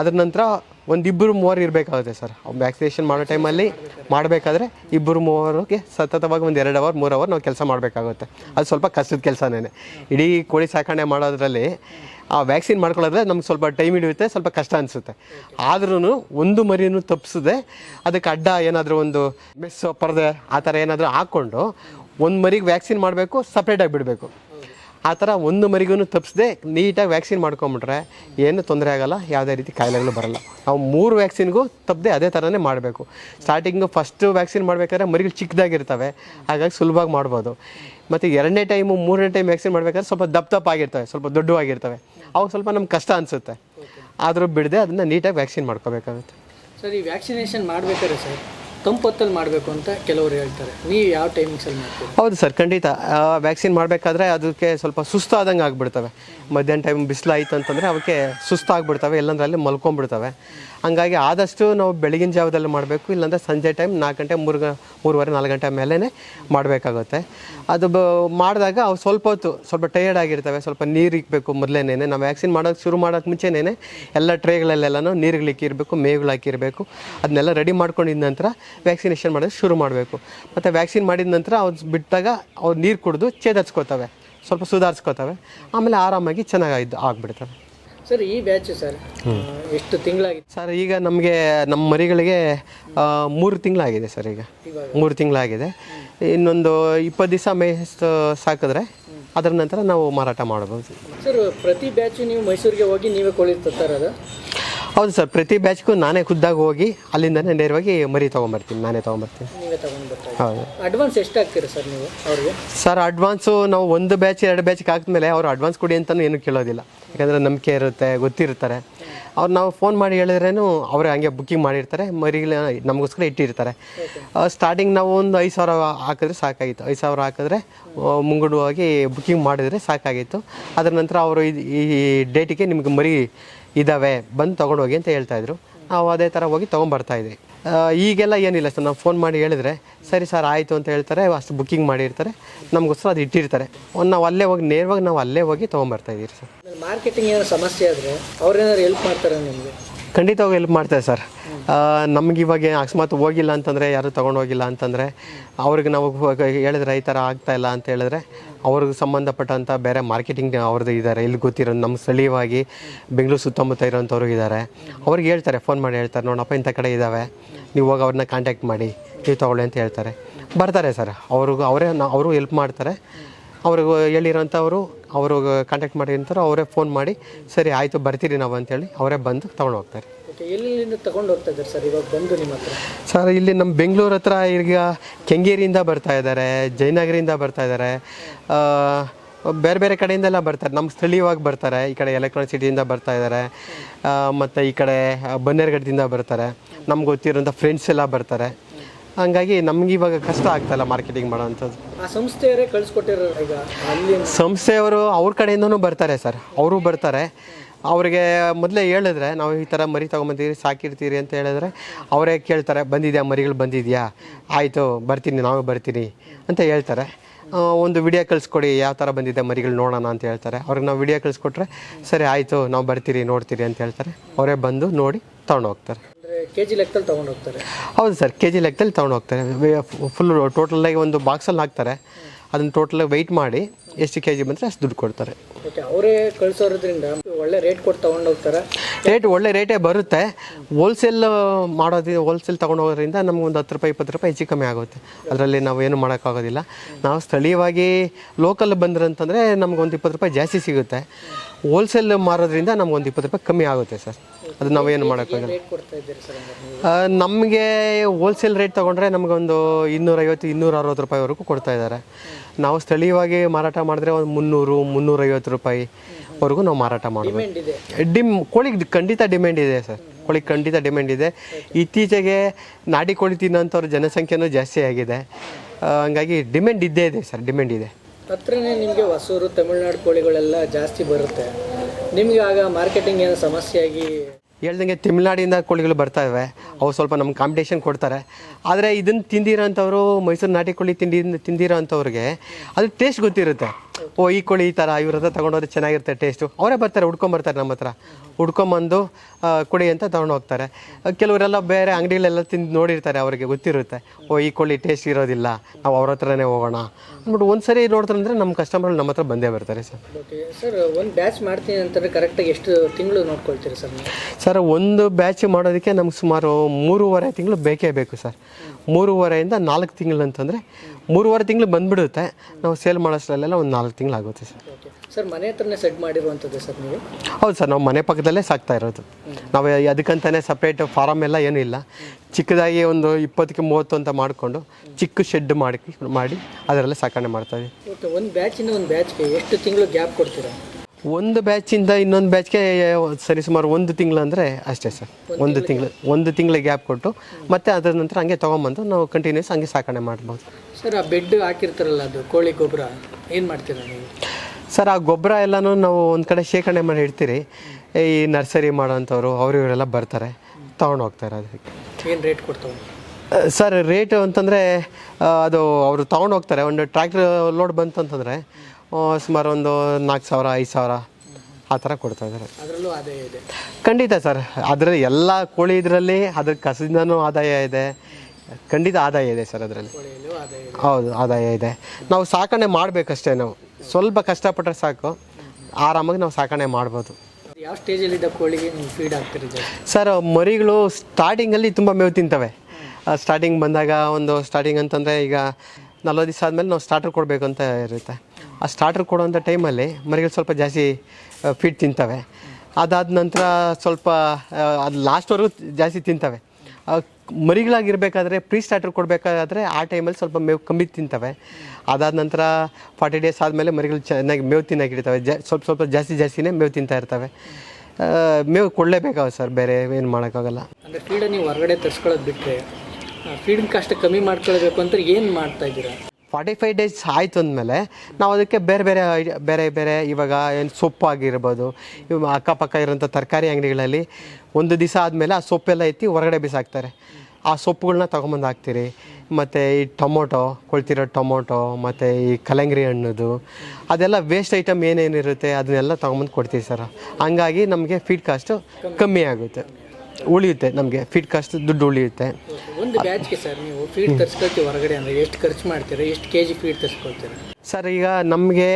ಅದರ ನಂತರ ಒಂದು ಇಬ್ಬರು ಮೂವರು ಇರಬೇಕಾಗುತ್ತೆ ಸರ್. ವ್ಯಾಕ್ಸಿನೇಷನ್ ಮಾಡೋ ಟೈಮಲ್ಲಿ ಮಾಡಬೇಕಾದ್ರೆ ಇಬ್ಬರು ಮೂವರಿಗೆ ಸತತವಾಗಿ ಒಂದು ಎರಡು ಅವರ್ ಮೂರು ಅವರ್ ನಾವು ಕೆಲಸ ಮಾಡಬೇಕಾಗುತ್ತೆ. ಅದು ಸ್ವಲ್ಪ ಕಷ್ಟದ ಕೆಲಸನೇ ಇಡೀ ಕೋಳಿ ಸಾಕಣೆ ಮಾಡೋದ್ರಲ್ಲಿ ಆ ವ್ಯಾಕ್ಸಿನ್ ಮಾಡ್ಕೊಳ್ಳೋದ್ರೆ ನಮ್ಗೆ ಸ್ವಲ್ಪ ಟೈಮ್ ಹಿಡಿಯುತ್ತೆ, ಸ್ವಲ್ಪ ಕಷ್ಟ ಅನಿಸುತ್ತೆ. ಆದ್ರೂ ಒಂದು ಮರಿಯನ್ನು ತಪ್ಪಿಸದೆ ಅದಕ್ಕೆ ಅಡ್ಡ ಏನಾದರೂ ಒಂದು ಮೆಸ್ ಪರದೆ ಆ ಥರ ಏನಾದರೂ ಹಾಕ್ಕೊಂಡು ಒಂದು ಮರಿಗೆ ವ್ಯಾಕ್ಸಿನ್ ಮಾಡಬೇಕು ಸಪ್ರೇಟಾಗಿ ಬಿಡಬೇಕು. ಆ ಥರ ಒಂದು ಮರಿಗೂ ತಪ್ಪಿಸದೆ ನೀಟಾಗಿ ವ್ಯಾಕ್ಸಿನ್ ಮಾಡ್ಕೊಂಬಿಟ್ರೆ ಏನು ತೊಂದರೆ ಆಗೋಲ್ಲ, ಯಾವುದೇ ರೀತಿ ಕಾಯಿಲೆಗಳು ಬರಲ್ಲ. ನಾವು ಮೂರು ವ್ಯಾಕ್ಸಿನ್ಗೂ ತಪ್ಪದೆ ಅದೇ ಥರನೇ ಮಾಡಬೇಕು. ಸ್ಟಾರ್ಟಿಂಗು ಫಸ್ಟು ವ್ಯಾಕ್ಸಿನ್ ಮಾಡಬೇಕಾದ್ರೆ ಮರಿಗಳು ಚಿಕ್ಕದಾಗಿರ್ತವೆ, ಹಾಗಾಗಿ ಸುಲಭವಾಗಿ ಮಾಡ್ಬೋದು. ಮತ್ತು ಎರಡನೇ ಟೈಮು ಮೂರನೇ ಟೈಮ್ ವ್ಯಾಕ್ಸಿನ್ ಮಾಡಬೇಕಾದ್ರೆ ಸ್ವಲ್ಪ ದಪ್ಪ ದಪ್ಪ ಆಗಿರ್ತವೆ, ಸ್ವಲ್ಪ ದೊಡ್ಡವಾಗಿರ್ತವೆ. ಅವಾಗ ಸ್ವಲ್ಪ ನಮ್ಗೆ ಕಷ್ಟ ಅನಿಸುತ್ತೆ. ಆದರೂ ಬಿಡದೆ ಅದನ್ನು ನೀಟಾಗಿ ವ್ಯಾಕ್ಸಿನ್ ಮಾಡ್ಕೋಬೇಕಾಗುತ್ತೆ. ಸರ್, ಈ ವ್ಯಾಕ್ಸಿನೇಷನ್ ಮಾಡಬೇಕಾದ್ರೆ ಸರ್ ತಂಪೊತ್ತಲ್ಲಿ ಮಾಡಬೇಕು ಅಂತ ಕೆಲವರು ಹೇಳ್ತಾರೆ. ನೀವು ಯಾವ ಟೈಮಿಂಗ್ಸಲ್ಲಿ ಮಾಡ್ತೀರಿ? ಹೌದು ಸರ್, ಖಂಡಿತ. ವ್ಯಾಕ್ಸಿನ್ ಮಾಡಬೇಕಾದ್ರೆ ಅದಕ್ಕೆ ಸ್ವಲ್ಪ ಸುಸ್ತಾದಂಗೆ ಆಗಿಬಿಡ್ತವೆ. ಮಧ್ಯಾಹ್ನ ಟೈಮ್ ಬಿಸಿಲು ಆಯ್ತು ಅಂತಂದರೆ ಅವಕ್ಕೆ ಸುಸ್ತಾಗ್ಬಿಡ್ತವೆ, ಇಲ್ಲಾಂದ್ರೆ ಅಲ್ಲಿ ಮಲ್ಕೊಂಡ್ಬಿಡ್ತವೆ. ಹಂಗಾಗಿ ಆದಷ್ಟು ನಾವು ಬೆಳಗಿನ ಜಾವದಲ್ಲಿ ಮಾಡಬೇಕು, ಇಲ್ಲಾಂದರೆ ಸಂಜೆ ಟೈಮ್ ನಾಲ್ಕು ಗಂಟೆ, ಮೂರು ಗ, ಮೂರುವರೆ, ನಾಲ್ಕು ಗಂಟೆ ಮೇಲೇ ಮಾಡಬೇಕಾಗುತ್ತೆ. ಅದು ಬ, ಮಾಡಿದಾಗ ಅವು ಸ್ವಲ್ಪ ಹೊತ್ತು, ಸ್ವಲ್ಪ ಟಯರ್ಡ್ ಆಗಿರ್ತವೆ, ಸ್ವಲ್ಪ ನೀರು ಇಕ್ಕಬೇಕು ಮೊದಲೇನೇ ನಾವು ವ್ಯಾಕ್ಸಿನ್ ಮಾಡೋಕ್ಕೆ ಶುರು ಮಾಡೋಕ್ಕೆ ಮುಂಚೆನೇ ಎಲ್ಲ ಟ್ರೇಗಳಲ್ಲೆಲ್ಲನೂ ನೀರುಗಳಿಕ್ಕಿರಬೇಕು ಮೇವುಗಳು ಹಾಕಿರಬೇಕು. ಅದನ್ನೆಲ್ಲ ರೆಡಿ ಮಾಡ್ಕೊಂಡಿದ ನಂತರ ವ್ಯಾಕ್ಸಿನೇಷನ್ ಮಾಡೋದು ಶುರು ಮಾಡಬೇಕು. ಮತ್ತು ವ್ಯಾಕ್ಸಿನ್ ಮಾಡಿದ ನಂತರ ಅವ್ರು ಬಿಟ್ಟಾಗ ಅವ್ರು ನೀರು ಕುಡಿದು ಚೇತರಿಸ್ಕೋತವೆ, ಸ್ವಲ್ಪ ಸುಧಾರಿಸ್ಕೋತವೆ. ಆಮೇಲೆ ಆರಾಮಾಗಿ ಚೆನ್ನಾಗಿ ಆಗ್ಬಿಡ್ತವೆ. ಸರ್ ಈ ಬ್ಯಾಚ್ ಸರ್ ಎಷ್ಟು ತಿಂಗಳಾಗಿದೆ? ಸರ್ ಈಗ ನಮಗೆ ನಮ್ಮ ಮರಿಗಳಿಗೆ ಮೂರು ತಿಂಗಳಾಗಿದೆ ಸರ್ ಈಗ. ಮೂರು ತಿಂಗಳಾಗಿದೆ. ಇನ್ನೊಂದು ಇಪ್ಪತ್ತು ದಿವಸ ಮೇಯ್ಸ್ ಸಾಕಿದ್ರೆ ಅದರ ನಂತರ ನಾವು ಮಾರಾಟ ಮಾಡಬಹುದು. ಸರ್ ಪ್ರತಿ ಬ್ಯಾಚು ನೀವು ಮೈಸೂರಿಗೆ ಹೋಗಿ ನೀವೇ ಕೋಳಿ ತತ್ತಾರದ ಹೌದು ಸರ್ ಪ್ರತಿ ಬ್ಯಾಚ್ಗೂ ನಾನೇ ಖುದ್ದಾಗಿ ಹೋಗಿ ಅಲ್ಲಿಂದನೇ ನೇರವಾಗಿ ಮರಿ ತೊಗೊಂಬರ್ತೀನಿ ನಾನೇ ತೊಗೊಂಬರ್ತೀನಿ. ನೀವೇ ಹೌದು. ಅಡ್ವಾನ್ಸ್ ಎಷ್ಟು ಹಾಕ್ತೀರಾ ಸರ್ ನೀವು ಅವ್ರಿಗೆ? ಸರ್ ಅಡ್ವಾನ್ಸು ನಾವು ಒಂದು ಬ್ಯಾಚ್ ಎರಡು ಬ್ಯಾಚ್ಗೆ ಹಾಕಿದ್ಮೇಲೆ ಅವರು ಅಡ್ವಾನ್ಸ್ ಕೊಡಿ ಅಂತಲೂ ಏನು ಕೇಳೋದಿಲ್ಲ. ಯಾಕಂದರೆ ನಂಬಿಕೆ ಇರುತ್ತೆ ಗೊತ್ತಿರ್ತಾರೆ. ಅವ್ರು ನಾವು ಫೋನ್ ಮಾಡಿ ಹೇಳಿದ್ರೇನು ಅವರೇ ಹಂಗೆ ಬುಕ್ಕಿಂಗ್ ಮಾಡಿರ್ತಾರೆ ಮರಿಗಳ ನಮಗೋಸ್ಕರ ಇಟ್ಟಿರ್ತಾರೆ. ಸ್ಟಾರ್ಟಿಂಗ್ ನಾವು ಒಂದು ಐದು ಸಾವಿರ ಹಾಕಿದ್ರೆ ಸಾಕಾಗಿತ್ತು. ಐದು ಸಾವಿರ ಹಾಕಿದ್ರೆ ಮುಂಗಡವಾಗಿ ಬುಕ್ಕಿಂಗ್ ಮಾಡಿದರೆ ಸಾಕಾಗಿತ್ತು. ಅದರ ನಂತರ ಅವರು ಇದು- ಈ ಡೇಟಿಗೆ ನಿಮಗೆ ಮರಿ ಇದ್ದಾವೆ ಬಂದು ತೊಗೊಂಡೋಗಿ ಅಂತ ಹೇಳ್ತಾಯಿದ್ರು ನಾವು ಅದೇ ಥರ ಹೋಗಿ ತೊಗೊಂಡ್ಬರ್ತಾ ಇದ್ವಿ. ಆ, ಈಗೆಲ್ಲ ಏನಿಲ್ಲ ಸರ್ ನಾವು ಫೋನ್ ಮಾಡಿ ಹೇಳಿದ್ರೆ ಸರಿ ಸರ್ ಆಯಿತು ಅಂತ ಹೇಳ್ತಾರೆ ಅಷ್ಟು ಬುಕ್ಕಿಂಗ್ ಮಾಡಿರ್ತಾರೆ. ನಮಗೋಸ್ಕರ ಅದು ಇಟ್ಟಿರ್ತಾರೆ. ಒಂದು ನಾವು ಅಲ್ಲೇ ಹೋಗಿ ನೇರವಾಗಿ ನಾವು ಅಲ್ಲೇ ಹೋಗಿ ತೊಗೊಂಬರ್ತಾ ಇದ್ದೀರಿ ಸರ್. ಮಾರ್ಕೆಟಿಂಗ್ ಏನೋ ಸಮಸ್ಯೆ ಆದರೆ ಅವ್ರೇನಾದ್ರು ಹೆಲ್ಪ್ ಮಾಡ್ತಾರೆ ನಿಮಗೆ? ಖಂಡಿತವಾಗಿ ಹೆಲ್ಪ್ ಮಾಡ್ತಾರೆ ಸರ್. ನಮ್ಗೆ ಇವಾಗ ಅಕಸ್ಮಾತ್ ಹೋಗಿಲ್ಲ ಅಂತಂದರೆ, ಯಾರು ತೊಗೊಂಡೋಗಿಲ್ಲ ಅಂತಂದರೆ, ಅವ್ರಿಗೆ ನಾವು ಹೇಳಿದ್ರೆ ಈ ಥರ ಆಗ್ತಾ ಇಲ್ಲ ಅಂತ ಹೇಳಿದ್ರೆ, ಅವ್ರಿಗೆ ಸಂಬಂಧಪಟ್ಟಂಥ ಬೇರೆ ಮಾರ್ಕೆಟಿಂಗ್ ಅವ್ರದ್ದು ಇದ್ದಾರೆ ಇಲ್ಲಿ ಗೊತ್ತಿರೋ ನಮ್ಮ ಸ್ಥಳೀಯವಾಗಿ ಬೆಂಗಳೂರು ಸುತ್ತಮುತ್ತ ಇರೋಂಥವ್ರು ಇದ್ದಾರೆ ಅವ್ರಿಗೆ ಹೇಳ್ತಾರೆ ಫೋನ್ ಮಾಡಿ ಹೇಳ್ತಾರೆ ನೋಡಪ್ಪ ಇಂಥ ಕಡೆ ಇದ್ದಾವೆ ನೀವು ಹೋಗಿ ಅವ್ರನ್ನ ಕಾಂಟ್ಯಾಕ್ಟ್ ಮಾಡಿ, ನೀವು ತೊಗೊಳ್ಳಿ ಅಂತ ಹೇಳ್ತಾರೆ. ಬರ್ತಾರೆ ಸರ್. ಅವ್ರಿಗೂ, ಅವರೇ ಅವರು ಹೆಲ್ಪ್ ಮಾಡ್ತಾರೆ. ಅವ್ರಿಗೆ ಹೇಳಿರೋಂಥವ್ರು ಅವರು ಕಾಂಟ್ಯಾಕ್ಟ್ ಮಾಡಿ ಅಂತಾರೆ ಅವರೇ ಫೋನ್ ಮಾಡಿ ಸರಿ ಆಯಿತು ಬರ್ತೀರಿ ನಾವು ಅಂತೇಳಿ ಅವರೇ ಬಂದು ತೊಗೊಂಡು ಹೋಗ್ತಾರೆ. ಸರ್? ಇವಾಗ ಬಂದು ನಿಮ್ಮ ಹತ್ರ? ಸರ್ ಇಲ್ಲಿ ನಮ್ಮ ಬೆಂಗಳೂರು ಹತ್ರ ಈಗ ಕೆಂಗೇರಿಯಿಂದ ಬರ್ತಾ ಇದ್ದಾರೆ ಜಯನಗರಿಂದ ಬರ್ತಾ ಇದ್ದಾರೆ. ಬೇರೆ ಬೇರೆ ಕಡೆಯಿಂದೆಲ್ಲ ಬರ್ತಾರೆ. ನಮ್ಮ ಸ್ಥಳೀಯವಾಗಿ ಬರ್ತಾರೆ. ಈ ಕಡೆ ಎಲೆಕ್ಟ್ರಾನಿಕ್ ಸಿಟಿಯಿಂದ ಬರ್ತಾ ಇದ್ದಾರೆ. ಮತ್ತು ಈ ಕಡೆ ಬನ್ನೇರುಘಟ್ಟದಿಂದ ಬರ್ತಾರೆ. ನಮ್ಗೆ ಗೊತ್ತಿರೋಂಥ ಫ್ರೆಂಡ್ಸ್ ಎಲ್ಲ ಬರ್ತಾರೆ. ಹಂಗಾಗಿ ನಮ್ಗೆ ಇವಾಗ ಕಷ್ಟ ಆಗ್ತಾಯಿಲ್ಲ ಮಾರ್ಕೆಟಿಂಗ್ ಮಾಡೋವಂಥದ್ದು ಆ ಸಂಸ್ಥೆಯವರೇ ಕಳಿಸ್ಕೊಟ್ಟಿರೋ ಈಗ ಅಲ್ಲಿ ಸಂಸ್ಥೆಯವರು ಅವ್ರ ಕಡೆಯಿಂದನೂ ಬರ್ತಾರೆ ಸರ್. ಅವರು ಬರ್ತಾರೆ. ಅವ್ರಿಗೆ ಮೊದಲೇ ಹೇಳಿದ್ರೆ ನಾವು ಈ ಥರ ಮರಿ ತೊಗೊಂಬಂದಿರಿ ಸಾಕಿರ್ತೀರಿ ಅಂತ ಹೇಳಿದ್ರೆ ಅವರೇ ಕೇಳ್ತಾರೆ ಬಂದಿದೆಯಾ ಮರಿಗಳು ಬಂದಿದೆಯಾ? ಆಯಿತು ಬರ್ತೀನಿ ನಾವೇ ಬರ್ತೀನಿ ಅಂತ ಹೇಳ್ತಾರೆ. ಆ, ಒಂದು ವಿಡಿಯೋ ಕಳಿಸ್ಕೊಡಿ ಯಾವ ಥರ ಬಂದಿದೆ ಮರಿಗಳು ನೋಡೋಣ ಅಂತ ಹೇಳ್ತಾರೆ. ಅವ್ರಿಗೆ ನಾವು ವಿಡಿಯೋ ಕಳಿಸ್ಕೊಟ್ರೆ ಸರಿ ಆಯಿತು ನಾವು ಬರ್ತೀರಿ ನೋಡ್ತೀರಿ ಅಂತ ಹೇಳ್ತಾರೆ. ಅವರೇ ಬಂದು ನೋಡಿ ತೊಗೊಂಡು ಹೋಗ್ತಾರೆ ಕೆ ಜಿ ಲೆಕ್ಕದಲ್ಲಿ ತಗೊಂಡು ಹೋಗ್ತಾರೆ. ಹೌದು ಸರ್ ಕೆ ಜಿ ಲೆಕ್ಕದಲ್ಲಿ ತೊಗೊಂಡು ಹೋಗ್ತಾರೆ. ಫುಲ್ ಟೋಟಲಾಗಿ ಒಂದು ಬಾಕ್ಸಲ್ಲಿ ಹಾಕ್ತಾರೆ. ಅದನ್ನು ಟೋಟಲಾಗಿ ವೆಯ್ಟ್ ಮಾಡಿ ಎಷ್ಟು ಕೆ ಜಿ ಬಂದರೆ ಅಷ್ಟು ದುಡ್ಡು ಕೊಡ್ತಾರೆ. ಓಕೆ ಅವರೇ ಕಳಿಸೋದ್ರಿಂದ ಒಳ್ಳೆ ರೇಟ್ ಕೊಟ್ಟು ತಗೊಂಡು ಹೋಗ್ತಾರೆ? ರೇಟ್ ಒಳ್ಳೆ ರೇಟೇ ಬರುತ್ತೆ. ಹೋಲ್ಸೇಲ್ ಮಾಡೋದ್ರಿಂದ ಹೋಲ್ಸೇಲ್ ತೊಗೊಂಡು ಹೋಗೋದ್ರಿಂದ ನಮ್ಗೆ ಒಂದು ಹತ್ತು ರೂಪಾಯಿ ಇಪ್ಪತ್ತು ರೂಪಾಯಿ ಹೆಚ್ಚು ಕಮ್ಮಿ ಆಗುತ್ತೆ. ಅದರಲ್ಲಿ ನಾವು ಏನು ಮಾಡೋಕ್ಕಾಗೋದಿಲ್ಲ. ನಾವು ಸ್ಥಳೀಯವಾಗಿ ಲೋಕಲ್ ಬಂದ್ರಂತಂದರೆ ನಮ್ಗೆ ಒಂದು ಇಪ್ಪತ್ತು ರೂಪಾಯಿ ಜಾಸ್ತಿ ಸಿಗುತ್ತೆ. ಹೋಲ್ಸೇಲ್ ಮಾರೋದ್ರಿಂದ ನಮ್ಗೆ ಒಂದು ಇಪ್ಪತ್ತು ರೂಪಾಯಿ ಕಮ್ಮಿ ಆಗುತ್ತೆ ಸರ್. ಅದು ನಾವೇನು ಮಾಡೋಕ್ಕಾಗಲ್ಲ ನಮಗೆ ಹೋಲ್ಸೇಲ್ ರೇಟ್ ತೊಗೊಂಡ್ರೆ ನಮಗೊಂದು ಇನ್ನೂರೈವತ್ತು ಇನ್ನೂರ ಅರವತ್ತು ರೂಪಾಯಿವರೆಗೂ ಕೊಡ್ತಾ ಇದ್ದಾರೆ. ನಾವು ಸ್ಥಳೀಯವಾಗಿ ಮಾರಾಟ ಮಾಡಿದ್ರೆ ಒಂದು ಮುನ್ನೂರು ಮುನ್ನೂರೈವತ್ತು ರೂಪಾಯಿ ವರೆಗೂ ನಾವು ಮಾರಾಟ ಮಾಡಬೇಕು ಡಿಮ್ ಕೋಳಿಗೆ ಖಂಡಿತ ಡಿಮ್ಯಾಂಡ್ ಇದೆ ಸರ್. ಕೋಳಿಗೆ ಖಂಡಿತ ಡಿಮ್ಯಾಂಡ್ ಇದೆ. ಇತ್ತೀಚೆಗೆ ನಾಡಿ ಕೋಳಿ ತಿನ್ನೋಂಥವ್ರ ಜನಸಂಖ್ಯೆನೂ ಜಾಸ್ತಿ ಆಗಿದೆ. ಹಂಗಾಗಿ ಡಿಮ್ಯಾಂಡ್ ಇದ್ದೇ ಇದೆ ಸರ್ ಡಿಮ್ಯಾಂಡ್ ಇದೆ. ಹತ್ರನೇ ನಿಮಗೆ ಹೊಸೂರು ತಮಿಳ್ನಾಡು ಕೋಳಿಗಳೆಲ್ಲ ಜಾಸ್ತಿ ಬರುತ್ತೆ. ನಿಮಗೆ ಮಾರ್ಕೆಟಿಂಗ್ ಏನು ಸಮಸ್ಯೆ ಆಗಿ ಹೇಳ್ದಂಗೆ ತಮಿಳ್ನಾಡಿಂದ ಕೋಳಿಗಳು ಬರ್ತಾ ಇವೆ. ಅವು ಸ್ವಲ್ಪ ನಮ್ಗೆ ಕಾಂಪಿಟೇಷನ್ ಕೊಡ್ತಾರೆ. ಆದರೆ ಇದನ್ನು ತಿಂದಿರೋಂಥವ್ರು ಮೈಸೂರು ನಾಟಿ ಕೋಳಿ ತಿಂಡಿ ತಿಂದಿರೋ ಅಂಥವ್ರಿಗೆ ಅದು ಟೇಸ್ಟ್ ಗೊತ್ತಿರುತ್ತೆ. ಓ ಈ ಕೋಳಿ ಈ ಥರ ಇವ್ರ ಹತ್ರ ತೊಗೊಂಡೋದ್ರೆ ಚೆನ್ನಾಗಿರುತ್ತೆ ಟೇಸ್ಟು ಅವರೇ ಬರ್ತಾರೆ ಹುಡ್ಕೊಂಬರ್ತಾರೆ ನಮ್ಮ ಹತ್ರ. ಹುಡ್ಕೊಂಬಂದು ಕುಡಿ ಅಂತ ತೊಗೊಂಡು ಹೋಗ್ತಾರೆ. ಕೆಲವರೆಲ್ಲ ಬೇರೆ ಅಂಗಡಿಗಳೆಲ್ಲ ತಿಂದು ನೋಡಿರ್ತಾರೆ ಅವರಿಗೆ ಗೊತ್ತಿರುತ್ತೆ. ಓ ಈ ಕೋಳಿ ಟೇಸ್ಟ್ ಇರೋದಿಲ್ಲ ನಾವು ಅವ್ರ ಹತ್ರನೇ ಹೋಗೋಣ. ಅಂದ್ಬಿಟ್ಟು ಒಂದು ಸರಿ ನೋಡ್ತಾರೆ ಅಂದರೆ ನಮ್ಮ ಕಸ್ಟಮರ್ ನಮ್ಮ ಹತ್ರ ಬಂದೇ ಬರ್ತಾರೆ ಸರ್. ಓಕೆ ಸರ್ ಒಂದು ಬ್ಯಾಚ್ ಮಾಡ್ತೀನಿ ಅಂತಂದರೆ ಕರೆಕ್ಟಾಗಿ ಎಷ್ಟು ತಿಂಗಳು ನೋಡ್ಕೊಳ್ತೀರಿ ಸರ್ ಸರ್ ಒಂದು ಬ್ಯಾಚ್ ಮಾಡೋದಕ್ಕೆ ನಮ್ಗೆ ಸುಮಾರು ಮೂರುವರೆ ತಿಂಗಳು ಬೇಕೇ ಬೇಕು ಸರ್. ಮೂರುವರೆಯಿಂದ ನಾಲ್ಕು ತಿಂಗಳು ಅಂತಂದರೆ ಮೂರುವರೆ ತಿಂಗಳು ಬಂದ್ಬಿಡುತ್ತೆ. ನಾವು ಸೇಲ್ ಮಾಡೋಷ್ಟರಲ್ಲೆಲ್ಲ ಒಂದು ನಾಲ್ಕು ತಿಂಗಳು ಆಗುತ್ತೆ ಸರ್. ಸರ್ ಮನೆ ಹತ್ರನೇ ಸೆಟ್ ಮಾಡಿರುವಂಥದ್ದು ಸರ್ ನೀವು? ಹೌದು ಸರ್ ನಾವು ಮನೆ ಪಕ್ಕದಲ್ಲೇ ಸಾಕ್ತಾ ಇರೋದು. ನಾವು ಅದಕ್ಕಂತಾನೆ ಸಪ್ರೇಟ್ ಫಾರಮ್ ಎಲ್ಲ ಏನೂ ಇಲ್ಲ. ಚಿಕ್ಕದಾಗಿ ಒಂದು ಇಪ್ಪತ್ತಕ್ಕೆ ಮೂವತ್ತು ಅಂತ ಮಾಡಿಕೊಂಡು ಚಿಕ್ಕ ಶೆಡ್ ಮಾಡಿ ಮಾಡಿ ಅದರಲ್ಲೇ ಸಾಕಣೆ ಮಾಡ್ತಾ ಇದ್ದೀವಿ. ಒಂದು ಬ್ಯಾಚಿಂದ ಒಂದು ಬ್ಯಾಚ್ಗೆ ಎಷ್ಟು ತಿಂಗಳು ಗ್ಯಾಪ್ ಕೊಡ್ತೀರಾ? ಒಂದು ಬ್ಯಾಚಿಂದ ಇನ್ನೊಂದು ಬ್ಯಾಚ್ಗೆ ಸರಿ ಸುಮಾರು ಒಂದು ತಿಂಗಳು ಅಂದರೆ ಅಷ್ಟೇ ಸರ್. ಒಂದು ತಿಂಗಳು ಒಂದು ತಿಂಗಳ ಗ್ಯಾಪ್ ಕೊಟ್ಟು ಮತ್ತೆ ಅದರ ನಂತರ ಹಂಗೆ ತೊಗೊಂಬಂದು ನಾವು ಕಂಟಿನ್ಯೂಸ್ ಹಂಗೆ ಸಾಕಣೆ ಮಾಡ್ಬೋದು. ಸರ್ ಆ ಬೆಡ್ ಹಾಕಿರ್ತಾರಲ್ಲ ಅದು ಕೋಳಿ ಗೊಬ್ಬರ ಏನು ಮಾಡ್ತೀರಾ ನೀವು? ಸರ್ ಆ ಗೊಬ್ಬರ ಎಲ್ಲನೂ ನಾವು ಒಂದು ಕಡೆ ಶೇಖರಣೆ ಮಾಡಿ ಇಡ್ತೀರಿ. ಈ ನರ್ಸರಿ ಮಾಡೋಂಥವ್ರು ಅವರು ಇವರೆಲ್ಲ ಬರ್ತಾರೆ ತೊಗೊಂಡು ಹೋಗ್ತಾರೆ ಅದಕ್ಕೆ. ಏನು ರೇಟ್ ಕೊಡ್ತಾವೆ ಸರ್ ರೇಟು ಅಂತಂದರೆ ಅದು ಅವರು ತೊಗೊಂಡು ಹೋಗ್ತಾರೆ. ಒಂದು ಟ್ರ್ಯಾಕ್ಟ್ರ್ ಲೋಡ್ ಬಂತು ಅಂತಂದರೆ ಸುಮಾರು ಒಂದು ನಾಲ್ಕು ಸಾವಿರ ಐದು ಸಾವಿರ ಆ ಥರ ಕೊಡ್ತಾ ಇದ್ದಾರೆ. ಅದರಲ್ಲೂ ಆದಾಯ ಇದೆ. ಖಂಡಿತ ಸರ್ ಅದರಲ್ಲಿ ಎಲ್ಲ ಕೋಳಿ ಇದರಲ್ಲಿ ಅದ್ರ ಕಸದಿಂದನೂ ಆದಾಯ ಇದೆ. ಖಂಡಿತ ಆದಾಯ ಇದೆ ಸರ್ ಅದರಲ್ಲಿ. ಹೌದು ಆದಾಯ ಇದೆ. ನಾವು ಸಾಕಣೆ ಮಾಡಬೇಕಷ್ಟೇ ನಾವು. ಸ್ವಲ್ಪ ಕಷ್ಟಪಟ್ಟರೆ ಸಾಕು. ಆರಾಮಾಗಿ ನಾವು ಸಾಕಣೆ ಮಾಡ್ಬೋದು. ಯಾವ ಸ್ಟೇಜಲ್ಲಿದ್ದ ಕೋಳಿಗೆ ನೀವು ಫೀಡ್ ಆಗ್ತೀರಿ ಸರ್? ಮರಿಗಳು ಸ್ಟಾರ್ಟಿಂಗಲ್ಲಿ ತುಂಬ ಮೇವು ತಿಂತವೆ. ಸ್ಟಾರ್ಟಿಂಗ್ ಬಂದಾಗ ಒಂದು ಸ್ಟಾರ್ಟಿಂಗ್ ಅಂತಂದರೆ ಈಗ ನಲ್ವತ್ತು ದಿವಸ ಆದಮೇಲೆ ನಾವು ಸ್ಟಾರ್ಟರ್ ಕೊಡಬೇಕು ಅಂತ ಇರುತ್ತೆ. ಆ ಸ್ಟಾರ್ಟರ್ ಕೊಡುವಂಥ ಟೈಮಲ್ಲಿ ಮರಿಗಳು ಸ್ವಲ್ಪ ಜಾಸ್ತಿ ಫೀಡ್ ತಿಂತವೆ. ಅದಾದ ನಂತರ ಸ್ವಲ್ಪ ಅದು ಲಾಸ್ಟ್ವರೆಗೂ ಜಾಸ್ತಿ ತಿಂತವೆ. ಮರಿಗಳಾಗಿರಬೇಕಾದ್ರೆ ಪ್ರೀ ಸ್ಟಾರ್ಟರ್ ಕೊಡಬೇಕಾದ್ರೆ ಆ ಟೈಮಲ್ಲಿ ಸ್ವಲ್ಪ ಮೇವು ಕಮ್ಮಿ ತಿಂತವೆ. ಅದಾದ ನಂತರ ಫಾರ್ಟಿ ಡೇಸ್ ಆದಮೇಲೆ ಮರಿಗಳು ಚೆನ್ನಾಗಿ ಮೇವು ತಿನ್ನಾಗಿರ್ತವೆ ಜಾ, ಸ್ವಲ್ಪ ಸ್ವಲ್ಪ ಜಾಸ್ತಿ ಜಾಸ್ತಿನೇ ಮೇವು ತಿಂತಾ ಇರ್ತವೆ. ಮೇವು ಕೊಡಲೇಬೇಕಾವ ಸರ್? ಬೇರೆ ಏನು ಮಾಡೋಕ್ಕಾಗಲ್ಲ. ಅಂದರೆ ಫೀಡ ನೀವು ಹೊರಗಡೆ ತರಿಸ್ಕೊಳ್ಳೋದು ಬಿಟ್ಟರೆ ಫೀಡ್ ಕಷ್ಟ ಕಮ್ಮಿ ಮಾಡ್ಕೊಳ್ಬೇಕು ಅಂತ ಏನು ಮಾಡ್ತಾ ಇದ್ದೀರಾ? ಫಾರ್ಟಿ ಫೈವ್ ಡೇಸ್ ಆಯಿತು ಅಂದಮೇಲೆ ನಾವು ಅದಕ್ಕೆ ಬೇರೆ ಬೇರೆ ಬೇರೆ ಬೇರೆ ಇವಾಗ ಏನು ಸೊಪ್ಪು ಆಗಿರ್ಬೋದು ಅಕ್ಕಪಕ್ಕ ಇರೋಂಥ ತರಕಾರಿ ಅಂಗಡಿಗಳಲ್ಲಿ ಒಂದು ದಿವಸ ಆದಮೇಲೆ ಆ ಸೊಪ್ಪೆಲ್ಲ ಎತ್ತಿ ಹೊರಗಡೆ ಬಿಸಾಕ್ತಾರೆ. ಆ ಸೊಪ್ಪುಗಳನ್ನ ತೊಗೊಂಬಂದು ಹಾಕ್ತೀರಿ. ಮತ್ತು ಈ ಟೊಮೊಟೊ, ಕೊಳ್ತಿರೋ ಟೊಮೊಟೊ, ಮತ್ತು ಈ ಕಲಂಗ್ರಿ ಹಣ್ಣದು, ಅದೆಲ್ಲ ವೇಸ್ಟ್ ಐಟಮ್ ಏನೇನಿರುತ್ತೆ ಅದನ್ನೆಲ್ಲ ತೊಗೊಂಬಂದು ಕೊಡ್ತೀವಿ ಸರ್. ಹಂಗಾಗಿ ನಮಗೆ ಫೀಡ್ ಕಾಸ್ಟು ಕಮ್ಮಿ ಆಗುತ್ತೆ. ಉಳಿಯುತ್ತೆ ನಮಗೆ. ಫೀಡ್ ಕಾಸ್ಟ್ ದುಡ್ಡು ಉಳಿಯುತ್ತೆ. ಒಂದು ಬ್ಯಾಚ್ಗೆ ಸರ್ ನೀವು ಫೀಡ್ ತರಿಸ್ಕೊಳ್ತೀವಿ ಹೊರಗಡೆ ಅಂದರೆ ಎಷ್ಟು ಖರ್ಚು ಮಾಡ್ತೀರಾ ಎಷ್ಟು ಕೆ ಜಿ ಫೀಡ್ ತರಿಸ್ಕೊಳ್ತೀರಾ? ಸರ್ ಈಗ ನಮಗೆ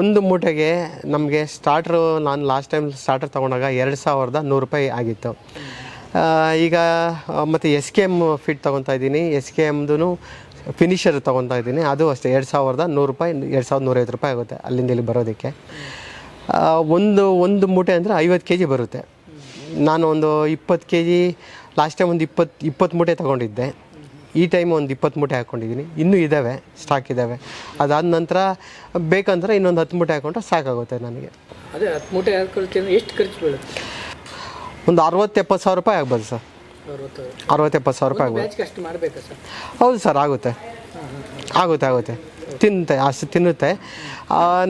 ಒಂದು ಮೂಟೆಗೆ ನಮಗೆ ಸ್ಟಾರ್ಟ್ರು ನಾನು ಲಾಸ್ಟ್ ಟೈಮ್ ಸ್ಟಾರ್ಟರ್ ತೊಗೊಂಡಾಗ ಎರಡು ಸಾವಿರದ ನೂರು ರೂಪಾಯಿ ಆಗಿತ್ತು. ಈಗ ಮತ್ತು ಎಸ್ ಕೆ ಎಂ ಫಿಟ್ ತೊಗೊತಾ ಇದ್ದೀನಿ. ಎಸ್ ಕೆ ಎಮ್ದು ಫಿನಿಷರ್ ತೊಗೊತಾ ಇದ್ದೀನಿ. ಅದು ಅಷ್ಟೇ ಎರಡು ಸಾವಿರದ ನೂರು ರೂಪಾಯಿ ಎರಡು ಸಾವಿರದ ನೂರೈವತ್ತು ರೂಪಾಯಿ ಆಗುತ್ತೆ ಅಲ್ಲಿಂದ ಇಲ್ಲಿ ಬರೋದಕ್ಕೆ. ಒಂದು ಒಂದು ಮೂಟೆ ಅಂದರೆ ಐವತ್ತು ಕೆ ಜಿ ಬರುತ್ತೆ. ನಾನು ಒಂದು ಇಪ್ಪತ್ತು ಕೆ ಜಿ ಲಾಸ್ಟ್ ಟೈಮ್ ಒಂದು ಇಪ್ಪತ್ತು ಇಪ್ಪತ್ತು ಮೂಟೆ ತೊಗೊಂಡಿದ್ದೆ. ಈ ಟೈಮ್ ಒಂದು ಇಪ್ಪತ್ತು ಮೂಟೆ ಹಾಕ್ಕೊಂಡಿದ್ದೀನಿ ಇನ್ನೂ ಇದ್ದಾವೆ ಸ್ಟಾಕ್ ಇದ್ದಾವೆ ಅದಾದ ನಂತರ ಬೇಕಂದ್ರೆ ಇನ್ನೊಂದು ಹತ್ತು ಮೂಟೆ ಹಾಕ್ಕೊಂಡ್ರೆ ಸಾಕಾಗುತ್ತೆ ನನಗೆ. ಅದೇ ಹತ್ತು ಮೂಟೆ ಹಾಕೊಳ್ತೀನಿ ಎಷ್ಟು ಖರ್ಚು ಬೀಳುತ್ತೆ? ಒಂದು ಅರವತ್ತು ಎಪ್ಪತ್ತು ಸಾವಿರ ರೂಪಾಯಿ ಆಗ್ಬೋದು ಸರ್. ಅರವತ್ತು ಅರವತ್ತು ಎಪ್ಪತ್ತು ಸಾವಿರ ರೂಪಾಯಿ ಆಗ್ಬೋದು. ಹೌದು ಸರ್ ಆಗುತ್ತೆ. ಆಗುತ್ತೆ ಆಗುತ್ತೆ. ತಿನ್ನುತ್ತೆ ಅಷ್ಟು ತಿನ್ನುತ್ತೆ.